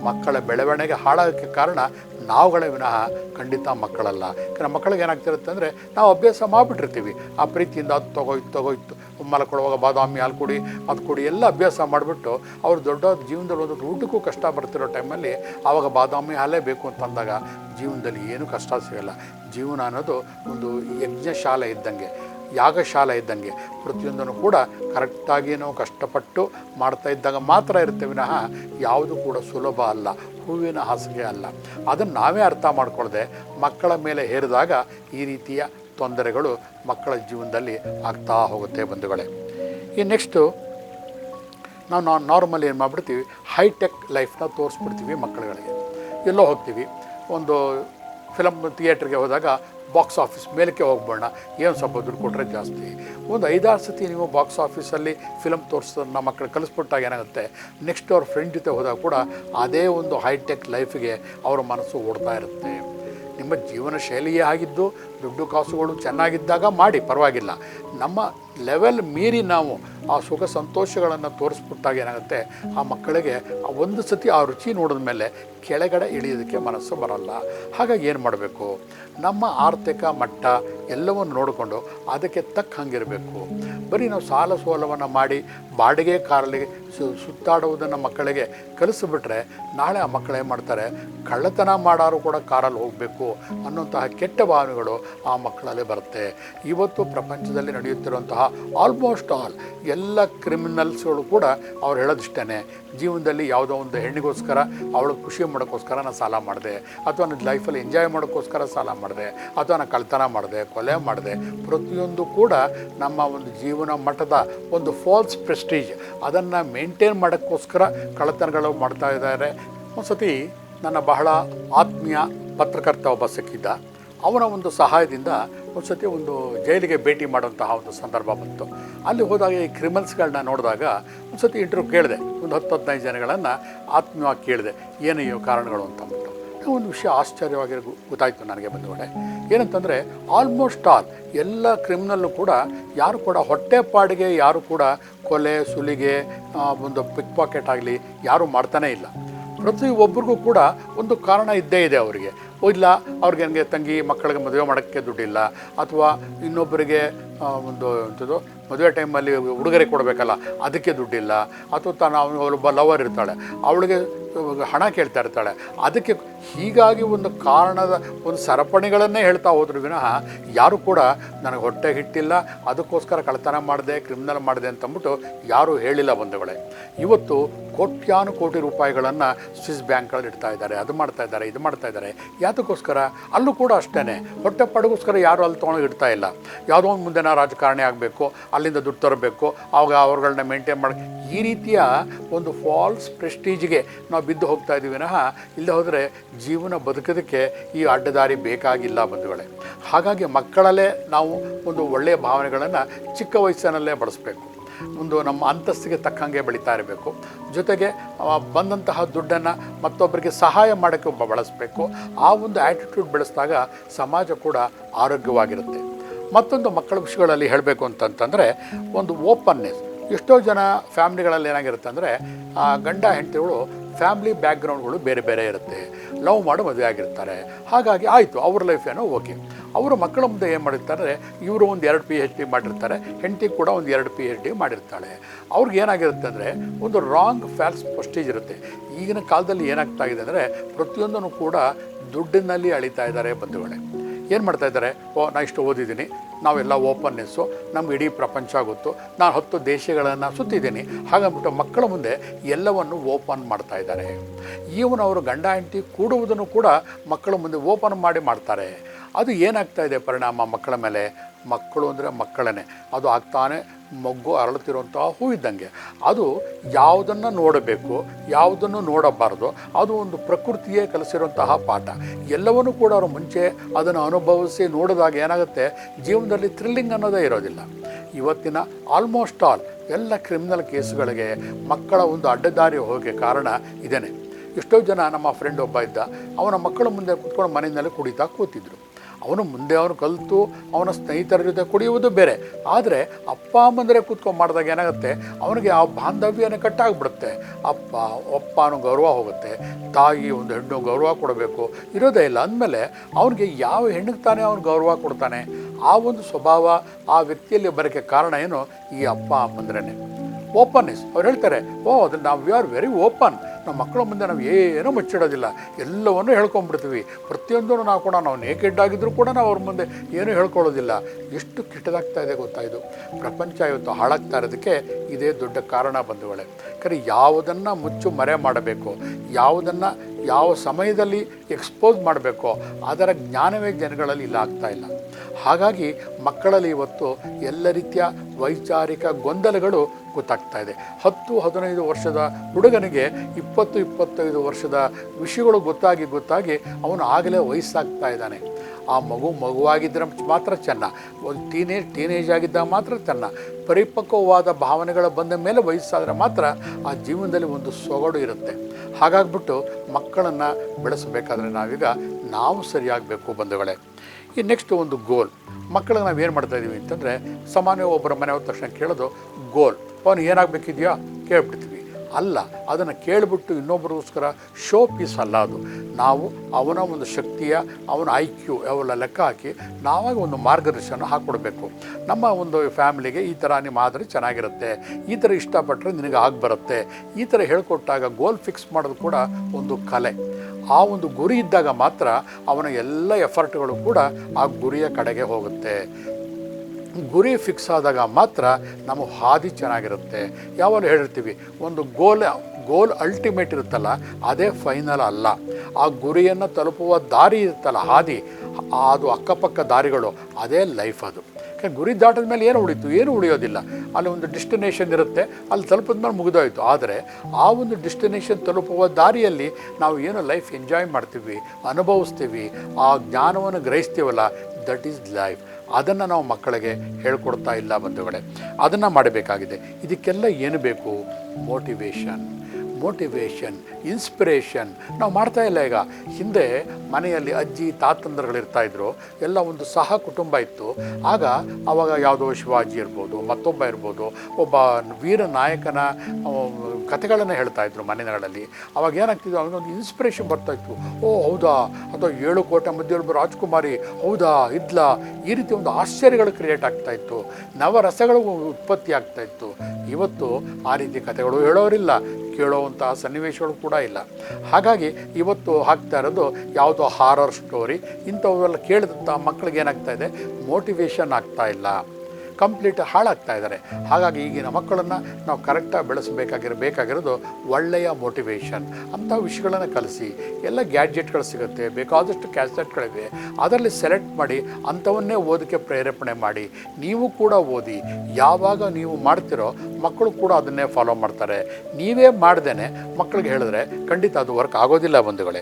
ಮಕ್ಕಳ ಬೆಳವಣಿಗೆ ಹಾಳಾಗೋಕ್ಕೆ ಕಾರಣ ನಾವುಗಳೇ ವಿನಃ ಖಂಡಿತ ಮಕ್ಕಳಲ್ಲ. ಯಾಕಂದರೆ ಮಕ್ಕಳಿಗೆ ಏನಾಗ್ತಿರುತ್ತೆ ಅಂದರೆ ನಾವು ಅಭ್ಯಾಸ ಮಾಡಿಬಿಟ್ಟಿರ್ತೀವಿ. ಆ ಪ್ರೀತಿಯಿಂದ ಅದು ತಗೋಯ್ತು ಇದು ತಗೋ ಕೊಡುವಾಗ ಬಾದಾಮಿ ಹಾಲು ಕುಡಿ ಅದು ಕುಡಿ ಎಲ್ಲ ಅಭ್ಯಾಸ ಮಾಡಿಬಿಟ್ಟು ಅವರು ದೊಡ್ಡ ಜೀವನದಲ್ಲಿ ಒಂದು ಊಟಕ್ಕೂ ಕಷ್ಟ ಬರ್ತಿರೋ ಟೈಮಲ್ಲಿ ಆವಾಗ ಬಾದಾಮಿ ಹಾಲೇ ಬೇಕು ಅಂತಂದಾಗ ಜೀವನದಲ್ಲಿ ಏನೂ ಕಷ್ಟ ಸಿಗಲ್ಲ. ಜೀವನ ಅನ್ನೋದು ಒಂದು ಯಜ್ಞಶಾಲೆ ಇದ್ದಂಗೆ, ಯಾಗಶಾಲೆ ಇದ್ದಂಗೆ. ಪ್ರತಿಯೊಂದನ್ನು ಕೂಡ ಕರೆಕ್ಟಾಗಿ ನಾವು ಕಷ್ಟಪಟ್ಟು ಮಾಡ್ತಾ ಇದ್ದಾಗ ಮಾತ್ರ ಇರುತ್ತೆ ವಿನಃ ಯಾವುದು ಕೂಡ ಸುಲಭ ಅಲ್ಲ, ಹೂವಿನ ಹಾಸಿಗೆ ಅಲ್ಲ. ಅದನ್ನು ನಾವೇ ಅರ್ಥ ಮಾಡ್ಕೊಳ್ಳದೆ ಮಕ್ಕಳ ಮೇಲೆ ಹೇರಿದಾಗ ಈ ರೀತಿಯ ತೊಂದರೆಗಳು ಮಕ್ಕಳ ಜೀವನದಲ್ಲಿ ಆಗ್ತಾ ಹೋಗುತ್ತೆ ಬಂಧುಗಳೇ. ಈ ನೆಕ್ಸ್ಟು ನಾವು ನಾವು ನಾರ್ಮಲ್ ಏನು ಮಾಡಿಬಿಡ್ತೀವಿ? ಹೈಟೆಕ್ ಲೈಫ್ನ ತೋರಿಸ್ಬಿಡ್ತೀವಿ ಮಕ್ಕಳುಗಳಿಗೆ. ಎಲ್ಲೋ ಹೋಗ್ತೀವಿ. ಒಂದು ಫಿಲಮ್ ಥಿಯೇಟ್ರಿಗೆ ಹೋದಾಗ ಬಾಕ್ಸ್ ಆಫೀಸ್ ಮೇಲಕ್ಕೆ ಹೋಗ್ಬೋಣ ಏನು ಸ್ವಲ್ಪ ದುಡ್ಡು ಕೊಟ್ಟರೆ ಜಾಸ್ತಿ. ಒಂದು ಐದಾರು ಸತಿ ನೀವು ಬಾಕ್ಸ್ ಆಫೀಸಲ್ಲಿ ಫಿಲಮ್ ತೋರಿಸೋದನ್ನ ಮಕ್ಕಳು ಕಲಿಸ್ಬಿಟ್ಟಾಗ ಏನಾಗುತ್ತೆ? ನೆಕ್ಸ್ಟ್ ಅವ್ರ ಫ್ರೆಂಡ್ ಜೊತೆ ಹೋದಾಗ ಕೂಡ ಅದೇ ಒಂದು ಹೈಟೆಕ್ ಲೈಫಿಗೆ ಅವರ ಮನಸ್ಸು ಓಡ್ತಾ ಇರುತ್ತೆ. ನಿಮ್ಮ ಜೀವನ ಶೈಲಿಯೇ ಆಗಿದ್ದು ದುಡ್ಡು ಕಾಸುಗಳು ಚೆನ್ನಾಗಿದ್ದಾಗ ಮಾಡಿ, ಪರವಾಗಿಲ್ಲ. ನಮ್ಮ ಲೆವೆಲ್ ಮೀರಿ ನಾವು ಆ ಸುಖ ಸಂತೋಷಗಳನ್ನು ತೋರಿಸ್ಬಿಟ್ಟಾಗ ಏನಾಗುತ್ತೆ? ಆ ಮಕ್ಕಳಿಗೆ ಒಂದು ಸತಿ ಆ ರುಚಿ ನೋಡಿದ ಮೇಲೆ ಕೆಳಗಡೆ ಇಳಿಯೋದಕ್ಕೆ ಮನಸ್ಸು ಬರಲ್ಲ. ಹಾಗಾಗಿ ಏನು ಮಾಡಬೇಕು? ನಮ್ಮ ಆರ್ಥಿಕ ಮಟ್ಟ ಎಲ್ಲವನ್ನು ನೋಡಿಕೊಂಡು ಅದಕ್ಕೆ ತಕ್ಕ ಹಂಗಿರಬೇಕು. ಬರೀ ನಾವು ಸಾಲ ಸೋಲವನ್ನು ಮಾಡಿ ಬಾಡಿಗೆ ಕಾರಲ್ಲಿ ಸು, ಸುತ್ತಾಡುವುದನ್ನು ಮಕ್ಕಳಿಗೆ ಕಲಿಸ್ಬಿಟ್ರೆ ನಾಳೆ ಆ ಮಕ್ಕಳು ಮಾಡ್ತಾರೆ? ಕಳ್ಳತನ ಮಾಡೋರು ಕೂಡ ಕಾರಲ್ಲಿ ಹೋಗಬೇಕು ಅನ್ನೋಂತಹ ಕೆಟ್ಟ ಭಾವನೆಗಳು ಆ ಮಕ್ಕಳಲ್ಲೇ ಬರುತ್ತೆ. ಇವತ್ತು ಪ್ರಪಂಚದಲ್ಲಿ ನಡೆಯುತ್ತಿರುವಂತಹ ಆಲ್ಮೋಸ್ಟ್ ಆಲ್ ಎಲ್ಲ ಕ್ರಿಮಿನಲ್ಸ್ಗಳು ಕೂಡ ಅವ್ರು ಹೇಳೋದಿಷ್ಟೇ ಜೀವನದಲ್ಲಿ ಯಾವುದೋ ಒಂದು ಹೆಣ್ಣಿಗೋಸ್ಕರ ಅವಳು ಖುಷಿ ಮಾಡೋಕ್ಕೋಸ್ಕರ ನಾನು ಸಾಲ ಮಾಡಿದೆ, ಅಥವಾ ನನ್ನ ಲೈಫಲ್ಲಿ ಎಂಜಾಯ್ ಮಾಡೋಕ್ಕೋಸ್ಕರ ಸಾಲ ಮಾಡಿದೆ, ಅಥವಾ ನಾನು ಕಳ್ತನ ಮಾಡಿದೆ, ಕೊಲೆ ಮಾಡಿದೆ, ಪ್ರತಿಯೊಂದು ಕೂಡ ನಮ್ಮ ಒಂದು ಜೀವನ ಮಟ್ಟದ ಒಂದು ಫಾಲ್ಸ್ ಪ್ರೆಸ್ಟೀಜ್ ಅದನ್ನು ಮೇಂಟೈನ್ ಮಾಡೋಕ್ಕೋಸ್ಕರ ಕಳ್ಳತನಗಳು ಮಾಡ್ತಾ ಇದ್ದಾರೆ. ಒಂದು ಸತಿ ನನ್ನ ಬಹಳ ಆತ್ಮೀಯ ಪತ್ರಕರ್ತ ಒಬ್ಬ ಸಿಕ್ಕಿದ್ದ. ಅವನ ಒಂದು ಸಹಾಯದಿಂದ ಒಂದು ಸತಿ ಒಂದು ಜೈಲಿಗೆ ಭೇಟಿ ಮಾಡುವಂತಹ ಒಂದು ಸಂದರ್ಭ ಬಂತು. ಅಲ್ಲಿ ಹೋದಾಗ ಈ ಕ್ರಿಮಿನಲ್ಸ್ಗಳನ್ನ ನೋಡಿದಾಗ ಒಂದು ಸತಿ ಇಂಟರ್ವ್ಯೂ ಕೇಳಿದೆ. ಒಂದು ಹತ್ತು ಹದಿನೈದು ಜನಗಳನ್ನು ಆತ್ಮೀಯವಾಗಿ ಕೇಳಿದೆ. ಏನು ಇವು ಕಾರಣಗಳು ಅಂತ ಒಂದು ವಿಷಯ ಆಶ್ಚರ್ಯವಾಗಿ ಗೊತ್ತಾಯಿತು ನನಗೆ ಬಂದೊಡೆ ಏನಂತಂದರೆ ಆಲ್ಮೋಸ್ಟ್ ಆಲ್ ಎಲ್ಲ ಕ್ರಿಮಿನಲ್ಲು ಕೂಡ ಯಾರು ಕೂಡ ಹೊಟ್ಟೆಪಾಡಿಗೆ ಯಾರು ಕೂಡ ಕೊಲೆ, ಸುಲಿಗೆ ಒಂದು ಪಿಕ್ ಪಾಕೆಟ್ ಆಗಲಿ ಯಾರೂ ಮಾಡ್ತಾನೇ ಇಲ್ಲ. ಪ್ರತಿ ಒಬ್ಬರಿಗೂ ಕೂಡ ಒಂದು ಕಾರಣ ಇದ್ದೇ ಇದೆ ಅವರಿಗೆ. ಇಲ್ಲ, ಅವ್ರಿಗೆ ನನಗೆ ತಂಗಿ ಮಕ್ಕಳಿಗೆ ಮದುವೆ ಮಾಡೋಕ್ಕೆ ದುಡ್ಡಿಲ್ಲ. ಅಥವಾ ಇನ್ನೊಬ್ಬರಿಗೆ ಒಂದು ಎಂಥದ್ದು ಮದುವೆ ಟೈಮಲ್ಲಿ ಉಡುಗೊರೆ ಕೊಡಬೇಕಲ್ಲ, ಅದಕ್ಕೆ ದುಡ್ಡಿಲ್ಲ. ಅಥವಾ ತಾನು ಅವನು ಒಬ್ಬ ಲವರ್ ಇರ್ತಾಳೆ, ಅವಳಿಗೆ ಹಣ ಕೇಳ್ತಾ ಇರ್ತಾಳೆ. ಅದಕ್ಕೆ ಹೀಗಾಗಿ ಒಂದು ಕಾರಣದ, ಒಂದು ಸರಪಣಿಗಳನ್ನೇ ಹೇಳ್ತಾ ಹೋದ್ರು ವಿನಃ ಯಾರು ಕೂಡ ನನಗೆ ಹೊಟ್ಟೆ ಹಿಟ್ಟಿಲ್ಲ, ಅದಕ್ಕೋಸ್ಕರ ಕಳ್ತನ ಮಾಡಿದೆ ಕ್ರಿಮಿನಲ್ ಮಾಡಿದೆ ಅಂತಂದ್ಬಿಟ್ಟು ಯಾರೂ ಹೇಳಿಲ್ಲ ಬಂಧುಗಳೇ. ಇವತ್ತು ಕೋಟ್ಯಾನು ಕೋಟಿ ರೂಪಾಯಿಗಳನ್ನು ಸ್ವಿಸ್ ಬ್ಯಾಂಕ್ಗಳಲ್ಲಿ ಇಡ್ತಾ ಇದ್ದಾರೆ, ಅದು ಮಾಡ್ತಾ ಇದ್ದಾರೆ, ಇದು ಮಾಡ್ತಾ ಇದ್ದಾರೆ. ಯಾತಕ್ಕೋಸ್ಕರ? ಅಲ್ಲೂ ಕೂಡ ಅಷ್ಟೇ ಹೊಟ್ಟೆ ಪಡಗೋಸ್ಕರ ಯಾರು ಅಲ್ಲಿ ತೊಗೊಂಡು ಇಡ್ತಾ ಇಲ್ಲ. ಯಾವುದೋ ಒಂದು ಮುಂದೆ ರಾಜಕಾರಣಿ ಆಗಬೇಕು ಅಲ್ಲಿಂದ ದುಡ್ಡು ತರಬೇಕು, ಆವಾಗ ಅವ್ರುಗಳನ್ನ ಮೇಂಟೈನ್ ಮಾಡಿ, ಈ ರೀತಿಯ ಒಂದು ಫಾಲ್ಸ್ ಪ್ರೆಸ್ಟೀಜ್ಗೆ ನಾವು ಬಿದ್ದು ಹೋಗ್ತಾ ಇದ್ದೀವಿ ವಿನಃ ಇಲ್ಲದೆ ಹೋದರೆ ಜೀವನ ಬದುಕೋದಕ್ಕೆ ಈ ಅಡ್ಡದಾರಿ ಬೇಕಾಗಿಲ್ಲ ಬಂಧುಗಳೇ. ಹಾಗಾಗಿ ಮಕ್ಕಳಲ್ಲೇ ನಾವು ಒಂದು ಒಳ್ಳೆಯ ಭಾವನೆಗಳನ್ನು ಚಿಕ್ಕ ವಯಸ್ಸಿನಲ್ಲೇ ಬಳಸಬೇಕು. ಒಂದು ನಮ್ಮ ಅಂತಸ್ತಿಗೆ ತಕ್ಕಂಗೆ ಬೆಳೀತಾ ಇರಬೇಕು. ಜೊತೆಗೆ ಬಂದಂತಹ ದುಡ್ಡನ್ನು ಮತ್ತೊಬ್ಬರಿಗೆ ಸಹಾಯ ಮಾಡೋಕ್ಕೆ ಬಳಸಬೇಕು. ಆ ಒಂದು ಆ್ಯಟಿಟ್ಯೂಡ್ ಬೆಳೆಸಿದಾಗ ಸಮಾಜ ಕೂಡ ಆರೋಗ್ಯವಾಗಿರುತ್ತೆ. ಮತ್ತೊಂದು ಮಕ್ಕಳ ವಿಷಯಗಳಲ್ಲಿ ಹೇಳಬೇಕು ಅಂತಂತಂದರೆ ಒಂದು ಓಪನ್ನೆಸ್ ಎಷ್ಟೋ ಜನ ಫ್ಯಾಮ್ಲಿಗಳಲ್ಲಿ ಏನಾಗಿರುತ್ತೆ ಅಂದರೆ ಗಂಡ ಹೆಂಡತಿಗಳು ಫ್ಯಾಮ್ಲಿ ಬ್ಯಾಕ್ಗ್ರೌಂಡ್ಗಳು ಬೇರೆ ಬೇರೆ ಇರುತ್ತೆ. ಲವ್ ಮಾಡಿ ಮದುವೆ ಆಗಿರ್ತಾರೆ. ಹಾಗಾಗಿ ಆಯಿತು, ಅವ್ರ ಲೈಫ್ ಏನೋ ಓಕೆ ಅವರು ಮಕ್ಕಳ ಮುಂದೆ ಏನು ಮಾಡಿರ್ತಾರೆ, ಇವರು ಒಂದು ಎರಡು ಪಿ ಎಚ್ ಡಿ ಮಾಡಿರ್ತಾರೆ, ಹೆಂಡತಿ ಕೂಡ ಒಂದು ಎರಡು ಪಿ ಎಚ್ ಡಿ ಮಾಡಿರ್ತಾಳೆ. ಅವ್ರಿಗೆ ಏನಾಗಿರುತ್ತೆ ಅಂದರೆ ಒಂದು ರಾಂಗ್ ಫ್ಯಾಲ್ಸ್ ಪ್ರೊಸ್ಟೇಜ್ ಇರುತ್ತೆ. ಈಗಿನ ಕಾಲದಲ್ಲಿ ಏನಾಗ್ತಾ ಇದೆ ಅಂದರೆ ಪ್ರತಿಯೊಂದನ್ನು ಕೂಡ ದುಡ್ಡಿನಲ್ಲಿ ಅಳಿತಾ ಇದ್ದಾರೆ ಬಂಧುಗಳೇ. ಏನು ಮಾಡ್ತಾ ಇದ್ದಾರೆ? ಓ, ನಾ ಇಷ್ಟು ಓದಿದ್ದೀನಿ. ನಾವೆಲ್ಲ ಓಪನ್ನೆಸ್ಸು ನಮ್ಗೆ ಇಡೀ ಪ್ರಪಂಚ ಗೊತ್ತು. ನಾನು ಹತ್ತು ದೇಶಗಳನ್ನು ಸುತ್ತಿದ್ದೀನಿ. ಹಾಗಂದ್ಬಿಟ್ಟು ಮಕ್ಕಳ ಮುಂದೆ ಎಲ್ಲವನ್ನು ಓಪನ್ ಮಾಡ್ತಾ ಇದ್ದಾರೆ. ಈವನ್ ಅವರು ಗಂಡ, ಹೆಂಡತಿ ಕೂಡುವುದನ್ನು ಕೂಡ ಮಕ್ಕಳ ಮುಂದೆ ಓಪನ್ ಮಾಡಿ ಮಾಡ್ತಾರೆ. ಅದು ಏನಾಗ್ತಾ ಇದೆ ಪರಿಣಾಮ ಮಕ್ಕಳ ಮೇಲೆ? ಮಕ್ಕಳು ಅಂದರೆ ಮಕ್ಕಳೇ ಅದು ಆಗ್ತಾನೆ ಮೊಗ್ಗು ಅರಳುತ್ತಿರುವಂತಹ ಹೂ ಇದ್ದಂಗೆ. ಅದು ಯಾವುದನ್ನು ನೋಡಬೇಕು, ಯಾವುದನ್ನು ನೋಡಬಾರ್ದು, ಅದು ಒಂದು ಪ್ರಕೃತಿಯೇ ಕಲಿಸಿರುವಂತಹ ಪಾಠ. ಎಲ್ಲವನ್ನೂ ಕೂಡ ಅವರು ಮುಂಚೆ ಅದನ್ನು ಅನುಭವಿಸಿ ನೋಡಿದಾಗ ಏನಾಗುತ್ತೆ? ಜೀವನದಲ್ಲಿ ಥ್ರಿಲ್ಲಿಂಗ್ ಅನ್ನೋದೇ ಇರೋದಿಲ್ಲ. ಇವತ್ತಿನ ಆಲ್ಮೋಸ್ಟ್ ಆಲ್ ಎಲ್ಲ ಕ್ರಿಮಿನಲ್ ಕೇಸುಗಳಿಗೆ ಮಕ್ಕಳ ಒಂದು ಅಡ್ಡದಾರಿ ಹೋಗೋಕ್ಕೆ ಕಾರಣ ಇದೇನೆ. ಎಷ್ಟೋ ಜನ ನಮ್ಮ ಫ್ರೆಂಡ್ ಒಬ್ಬ ಇದ್ದ. ಅವನ ಮಕ್ಕಳ ಮುಂದೆ ಕೂತ್ಕೊಂಡು ಮನೆಯಲ್ಲಿ ಕುಡಿತಾ ಕೂತಿದ್ರು. ಅವನು ಮುಂದೆ ಅವನು ಕಲಿತು ಅವನ ಸ್ನೇಹಿತರ ಜೊತೆ ಕುಡಿಯುವುದು ಬೇರೆ. ಆದರೆ ಅಪ್ಪ ಅಮ್ಮಂದರೆ ಕೂತ್ಕೊಂಡು ಮಾಡಿದಾಗ ಏನಾಗುತ್ತೆ? ಅವನಿಗೆ ಆ ಬಾಂಧವ್ಯನ ಕಟ್ಟಾಗ್ಬಿಡುತ್ತೆ. ಅಪ್ಪ ಅಪ್ಪ ಅನ್ನೋ ಗೌರವ ಹೋಗುತ್ತೆ. ತಾಯಿ ಒಂದು ಹೆಣ್ಣು ಗೌರವ ಕೊಡಬೇಕು. ಇರೋದೇ ಇಲ್ಲ. ಅಂದಮೇಲೆ ಅವನಿಗೆ ಯಾವ ಹೆಣ್ಣಿಗೆ ತಾನೇ ಅವನು ಗೌರವ ಕೊಡ್ತಾನೆ? ಆ ಒಂದು ಸ್ವಭಾವ ಆ ವ್ಯಕ್ತಿಯಲ್ಲಿ ಬರೋಕ್ಕೆ ಕಾರಣ ಏನು? ಈ ಅಪ್ಪ ಅಮ್ಮಂದ್ರೇ ಓಪನ್ನೆಸ್ ಅವ್ರು ಹೇಳ್ತಾರೆ, ಓ ಅದು ನಾವು ವಿ ಆರ್ ವೆರಿ ಓಪನ್ ನಮ್ಮ ಮಕ್ಕಳ ಮುಂದೆ ನಾವು ಏನೂ ಮುಚ್ಚಿಡೋದಿಲ್ಲ. ಎಲ್ಲವನ್ನೂ ಹೇಳ್ಕೊಂಡ್ಬಿಡ್ತೀವಿ ಪ್ರತಿಯೊಂದನ್ನು ನಾವು ಕೂಡ, ನಾವು ನೇಕೆಡ್ ಆಗಿದ್ದರೂ ಕೂಡ ನಾವು ಅವ್ರ ಮುಂದೆ ಏನೂ ಹೇಳ್ಕೊಳ್ಳೋದಿಲ್ಲ. ಎಷ್ಟು ಕೆಟ್ಟದಾಗ್ತಾ ಇದೆ ಗೊತ್ತಾ ಇದು? ಪ್ರಪಂಚ ಇವತ್ತು ಹಾಳಾಗ್ತಾ ಇರೋದಕ್ಕೆ ಇದೇ ದೊಡ್ಡ ಕಾರಣ ಬಂಧುಗಳೇ. ಕರೆ ಯಾವುದನ್ನು ಮುಚ್ಚು ಮರೆ ಮಾಡಬೇಕು, ಯಾವುದನ್ನು, ಯಾವ ಸಮಯದಲ್ಲಿ ಎಕ್ಸ್ಪೋಸ್ ಮಾಡಬೇಕೋ, ಅದರ ಜ್ಞಾನವೇ ಜನಗಳಲ್ಲಿ ಇಲ್ಲ, ಆಗ್ತಾ ಇಲ್ಲ. ಹಾಗಾಗಿ ಮಕ್ಕಳಲ್ಲಿ ಇವತ್ತು ಎಲ್ಲ ರೀತಿಯ ವೈಚಾರಿಕ ಗೊಂದಲಗಳು ಗೊತ್ತಾಗ್ತಾ ಇದೆ. ಹತ್ತು, ಹದಿನೈದು ವರ್ಷದ ಹುಡುಗನಿಗೆ ಇಪ್ಪತ್ತು, ಇಪ್ಪತ್ತೈದು ವರ್ಷದ ವಿಷಯಗಳು ಗೊತ್ತಾಗಿ ಗೊತ್ತಾಗಿ ಅವನು ಆಗಲೇ ವಯಸ್ಸಾಗ್ತಾ ಇದ್ದಾನೆ. ಆ ಮಗು ಮಗುವಾಗಿದ್ದರೆ ಮಾತ್ರ ಚೆನ್ನ. ಒಂದು ಟೀನೇಜ್ ಟೀನೇಜ್ ಆಗಿದ್ದಾಗ ಮಾತ್ರ ಚೆನ್ನ. ಪರಿಪಕ್ವವಾದ ಭಾವನೆಗಳ ಬಂದ ಮೇಲೆ ವಯಸ್ಸಾದರೆ ಮಾತ್ರ ಆ ಜೀವನದಲ್ಲಿ ಒಂದು ಸೊಗಡು ಇರುತ್ತೆ. ಹಾಗಾಗ್ಬಿಟ್ಟು ಮಕ್ಕಳನ್ನು ಬೆಳೆಸಬೇಕಾದ್ರೆ ನಾವೀಗ ನಾವು ಸರಿಯಾಗಬೇಕು ಬಂಧುಗಳೇ. ಈ ನೆಕ್ಸ್ಟ್ ಒಂದು ಗೋಲ್ ಮಕ್ಕಳಿಗೆ ನಾವು ಏನು ಮಾಡ್ತಾ ಇದ್ದೀವಿ ಅಂತಂದರೆ, ಸಾಮಾನ್ಯ ಒಬ್ಬರ ಮನೆ ಹೋದ ತಕ್ಷಣ ಕೇಳೋದು ಗೋಲ್ ಅವನು ಏನಾಗಬೇಕಿದೆಯಾ? ಕೇಳ್ಬಿಡ್ತೀವಿ. ಅಲ್ಲ, ಅದನ್ನು ಕೇಳಿಬಿಟ್ಟು ಇನ್ನೊಬ್ಬರಿಗೋಸ್ಕರ ಶೋ ಪೀಸ್ ಅಲ್ಲ ಅದು. ನಾವು ಅವನ ಒಂದು ಶಕ್ತಿಯ, ಅವನ ಐ ಕ್ಯೂ ಅವೆಲ್ಲ ಲೆಕ್ಕ ಹಾಕಿ ನಾವಾಗ ಒಂದು ಮಾರ್ಗದರ್ಶನ ಹಾಕ್ಕೊಡ್ಬೇಕು ನಮ್ಮ ಒಂದು ಫ್ಯಾಮಿಲಿಗೆ ಈ ಥರ ನಿಮ್ಮ ಆದರೆ ಚೆನ್ನಾಗಿರುತ್ತೆ. ಈ ಥರ ಇಷ್ಟಪಟ್ಟರೆ ನಿನಗೆ ಆಗಿ ಬರುತ್ತೆ. ಈ ಥರ ಹೇಳ್ಕೊಟ್ಟಾಗ ಗೋಲ್ ಫಿಕ್ಸ್ ಮಾಡೋದು ಕೂಡ ಒಂದು ಕಲೆ. ಆ ಒಂದು ಗುರಿ ಇದ್ದಾಗ ಮಾತ್ರ ಅವನ ಎಲ್ಲ ಎಫರ್ಟ್ಗಳು ಕೂಡ ಆ ಗುರಿಯ ಕಡೆಗೆ ಹೋಗುತ್ತೆ. ಗುರಿ ಫಿಕ್ಸ್ ಆದಾಗ ಮಾತ್ರ ನಮ್ಮ ಹಾದಿ ಚೆನ್ನಾಗಿರುತ್ತೆ. ಯಾವಾಗಲೂ ಹೇಳಿರ್ತೀವಿ, ಒಂದು ಗೋಲ್ ಗೋಲ್ ಅಲ್ಟಿಮೇಟ್ ಇರುತ್ತಲ್ಲ, ಅದೇ ಫೈನಲ್ ಅಲ್ಲ. ಆ ಗುರಿಯನ್ನು ತಲುಪುವ ದಾರಿ ಇರುತ್ತಲ್ಲ ಹಾದಿ, ಅದು ಅಕ್ಕಪಕ್ಕ ದಾರಿಗಳು, ಅದೇ ಲೈಫ್ ಅದು. ಗುರಿ ದಾಟಿದ ಮೇಲೆ ಏನು ಉಳಿತು? ಏನು ಉಳಿಯೋದಿಲ್ಲ. ಅಲ್ಲಿ ಒಂದು ಡಿಸ್ಟಿನೇಷನ್ ಇರುತ್ತೆ, ಅಲ್ಲಿ ತಲುಪಿದ ಮೇಲೆ ಮುಗಿದೋಯ್ತು. ಆದರೆ ಆ ಒಂದು ಡಿಸ್ಟಿನೇಷನ್ ತಲುಪುವ ದಾರಿಯಲ್ಲಿ ನಾವು ಏನು ಲೈಫ್ ಎಂಜಾಯ್ ಮಾಡ್ತೀವಿ, ಅನುಭವಿಸ್ತೀವಿ, ಆ ಜ್ಞಾನವನ್ನು ಗ್ರಹಿಸ್ತೀವಲ್ಲ ದಟ್ ಈಸ್ ಲೈಫ್ ಅದನ್ನು ನಾವು ಮಕ್ಕಳಿಗೆ ಹೇಳ್ಕೊಡ್ತಾ ಇಲ್ಲ ಬಂಧುಗಳೇ. ಅದನ್ನು ಮಾಡಬೇಕಾಗಿದೆ. ಇದಕ್ಕೆಲ್ಲ ಏನು ಬೇಕು? Motivation motivation inspiration. ನಾವು ಮಾಡ್ತಾ ಇಲ್ಲ ಈಗ. ಹಿಂದೆ ಮನೆಯಲ್ಲಿ ಅಜ್ಜಿ, ತಾತಂದ್ರಗಳಿರ್ತಾ ಇದ್ರು. ಎಲ್ಲ ಒಂದು ಸಹ ಕುಟುಂಬ ಇತ್ತು. ಆಗ ಅವಾಗ ಯಾವುದೋ ಶಿವಾಜಿ ಇರ್ಬೋದು, ಮತ್ತೊಬ್ಬ ಇರ್ಬೋದು, ಒಬ್ಬ ವೀರ ನಾಯಕನ ಕಥೆಗಳನ್ನು ಹೇಳ್ತಾ ಇದ್ರು ಮನೆಗಳಲ್ಲಿ ಅವಾಗ ಏನಾಗ್ತಿದ್ರು ಅವನೊಂದು ಇನ್ಸ್ಪಿರೇಷನ್ ಬರ್ತಾ ಇತ್ತು. ಓ, ಹೌದಾ? ಅಥವಾ ಏಳು ಕೋಟೆ ಮಧ್ಯೆ ಒಬ್ಬ ರಾಜ್ಕುಮಾರಿ, ಹೌದಾ, ಇದ್ಲ? ಈ ರೀತಿ ಒಂದು ಆಶ್ಚರ್ಯಗಳು ಕ್ರಿಯೇಟ್ ಆಗ್ತಾ ಇತ್ತು. ನವರಸಗಳು ಉತ್ಪತ್ತಿ ಆಗ್ತಾ ಇತ್ತು. ಇವತ್ತು ಆ ರೀತಿ ಕಥೆಗಳು ಹೇಳೋರಿಲ್ಲ. ಕೇಳೋವಂತಹ ಸನ್ನಿವೇಶಗಳು ಕೂಡ ಇಲ್ಲ. ಹಾಗಾಗಿ ಇವತ್ತು ಹಾಕ್ತಾ ಇರೋದು ಯಾವುದೋ ಹಾರರ್ ಸ್ಟೋರಿ ಇಂಥವೆಲ್ಲ ಕೇಳಿದಂಥ ಮಕ್ಕಳಿಗೆ ಏನಾಗ್ತಾ ಇದೆ? ಮೋಟಿವೇಶನ್ ಆಗ್ತಾ ಇಲ್ಲ. ಕಂಪ್ಲೀಟ್ ಹಾಳಾಗ್ತಾ ಇದ್ದಾರೆ. ಹಾಗಾಗಿ ಈಗಿನ ಮಕ್ಕಳನ್ನು ನಾವು ಕರೆಕ್ಟಾಗಿ ಬೆಳೆಸಬೇಕಾಗಿರೋ, ಬೇಕಾಗಿರೋದು ಒಳ್ಳೆಯ ಮೋಟಿವೇಶನ್ ಅಂಥ ವಿಷಯಗಳನ್ನು ಕಲಿಸಿ, ಎಲ್ಲ ಗ್ಯಾಡ್ಜೆಟ್ಗಳು ಸಿಗುತ್ತೆ, ಬೇಕಾದಷ್ಟು ಕ್ಯಾಸೆಟ್ಗಳಿವೆ ಅದರಲ್ಲಿ ಸೆಲೆಕ್ಟ್ ಮಾಡಿ, ಅಂಥವನ್ನೇ ಓದಕ್ಕೆ ಪ್ರೇರೇಪಣೆ ಮಾಡಿ, ನೀವು ಕೂಡ ಓದಿ, ಯಾವಾಗ ನೀವು ಮಾಡ್ತಿರೋ, ಮಕ್ಕಳು ಕೂಡ ಅದನ್ನೇ ಫಾಲೋ ಮಾಡ್ತಾರೆ. ನೀವೇ ಮಾಡ್ದೇ ಮಕ್ಕಳಿಗೆ ಹೇಳಿದ್ರೆ ಖಂಡಿತ ಅದು ವರ್ಕ್ ಆಗೋದಿಲ್ಲ ಬಂಧುಗಳೇ.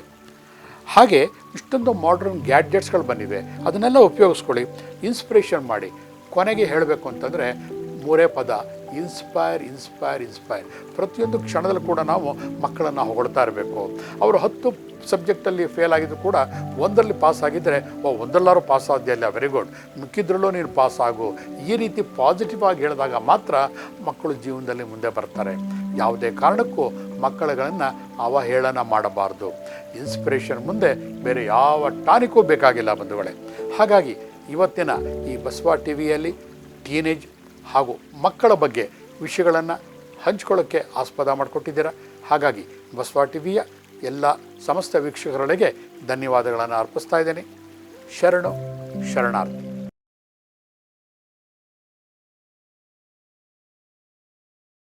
ಹಾಗೆ ಇಷ್ಟೊಂದು ಮಾಡ್ರನ್ ಗ್ಯಾಡ್ಜೆಟ್ಸ್ಗಳು ಬಂದಿವೆ. ಅದನ್ನೆಲ್ಲ ಉಪಯೋಗಿಸ್ಕೊಳ್ಳಿ ಇನ್ಸ್ಪಿರೇಷನ್ ಮಾಡಿ ಕೊನೆಗೆ ಹೇಳಬೇಕು ಅಂತಂದರೆ ಮೂರೇ ಪದ ಇನ್ಸ್ಪೈರ್ ಇನ್ಸ್ಪೈರ್ ಇನ್ಸ್ಪೈರ್ ಪ್ರತಿಯೊಂದು ಕ್ಷಣದಲ್ಲೂ ಕೂಡ ನಾವು ಮಕ್ಕಳನ್ನು ಹೊಗಳ್ತಾ ಇರಬೇಕು. ಅವರು ಹತ್ತು ಸಬ್ಜೆಕ್ಟಲ್ಲಿ ಫೇಲ್ ಆಗಿದ್ರು ಕೂಡ ಒಂದರಲ್ಲಿ ಪಾಸ್ ಆಗಿದ್ದರೆ ಓ ಒಂದಲ್ಲಾರು ಪಾಸ್ ಆದ್ಯಲ್ಲ ವೆರಿ ಗುಡ್ ಮಿಕ್ಕಿದ್ರಲ್ಲೂ ನೀನು ಪಾಸ್ ಆಗು. ಈ ರೀತಿ ಪಾಸಿಟಿವ್ ಆಗಿ ಹೇಳಿದಾಗ ಮಾತ್ರ ಮಕ್ಕಳು ಜೀವನದಲ್ಲಿ ಮುಂದೆ ಬರ್ತಾರೆ. ಯಾವುದೇ ಕಾರಣಕ್ಕೂ ಮಕ್ಕಳುಗಳನ್ನು ಅವಹೇಳನ ಮಾಡಬಾರ್ದು. ಇನ್ಸ್ಪಿರೇಷನ್ ಮುಂದೆ ಬೇರೆ ಯಾವ ಟಾನಿಕೂ ಬೇಕಾಗಿಲ್ಲ ಬಂಧುಗಳೇ. ಹಾಗಾಗಿ ಇವತ್ತಿನ ಈ ಬಸವ ಟಿ ವಿಯಲ್ಲಿ ಟೀನೇಜ್ ಹಾಗೂ ಮಕ್ಕಳ ಬಗ್ಗೆ ವಿಷಯಗಳನ್ನು ಹಂಚ್ಕೊಳ್ಳೋಕ್ಕೆ ಆಸ್ಪದ ಮಾಡಿಕೊಟ್ಟಿದ್ದೀರಾ. ಹಾಗಾಗಿ ಬಸವ ಟಿ ವಿಯ ಎಲ್ಲ ಸಮಸ್ತ ವೀಕ್ಷಕರೊಳಗೆ ಧನ್ಯವಾದಗಳನ್ನು ಅರ್ಪಿಸ್ತಾ ಇದ್ದೇನೆ. ಶರಣು ಶರಣಾರ್ಥಿ.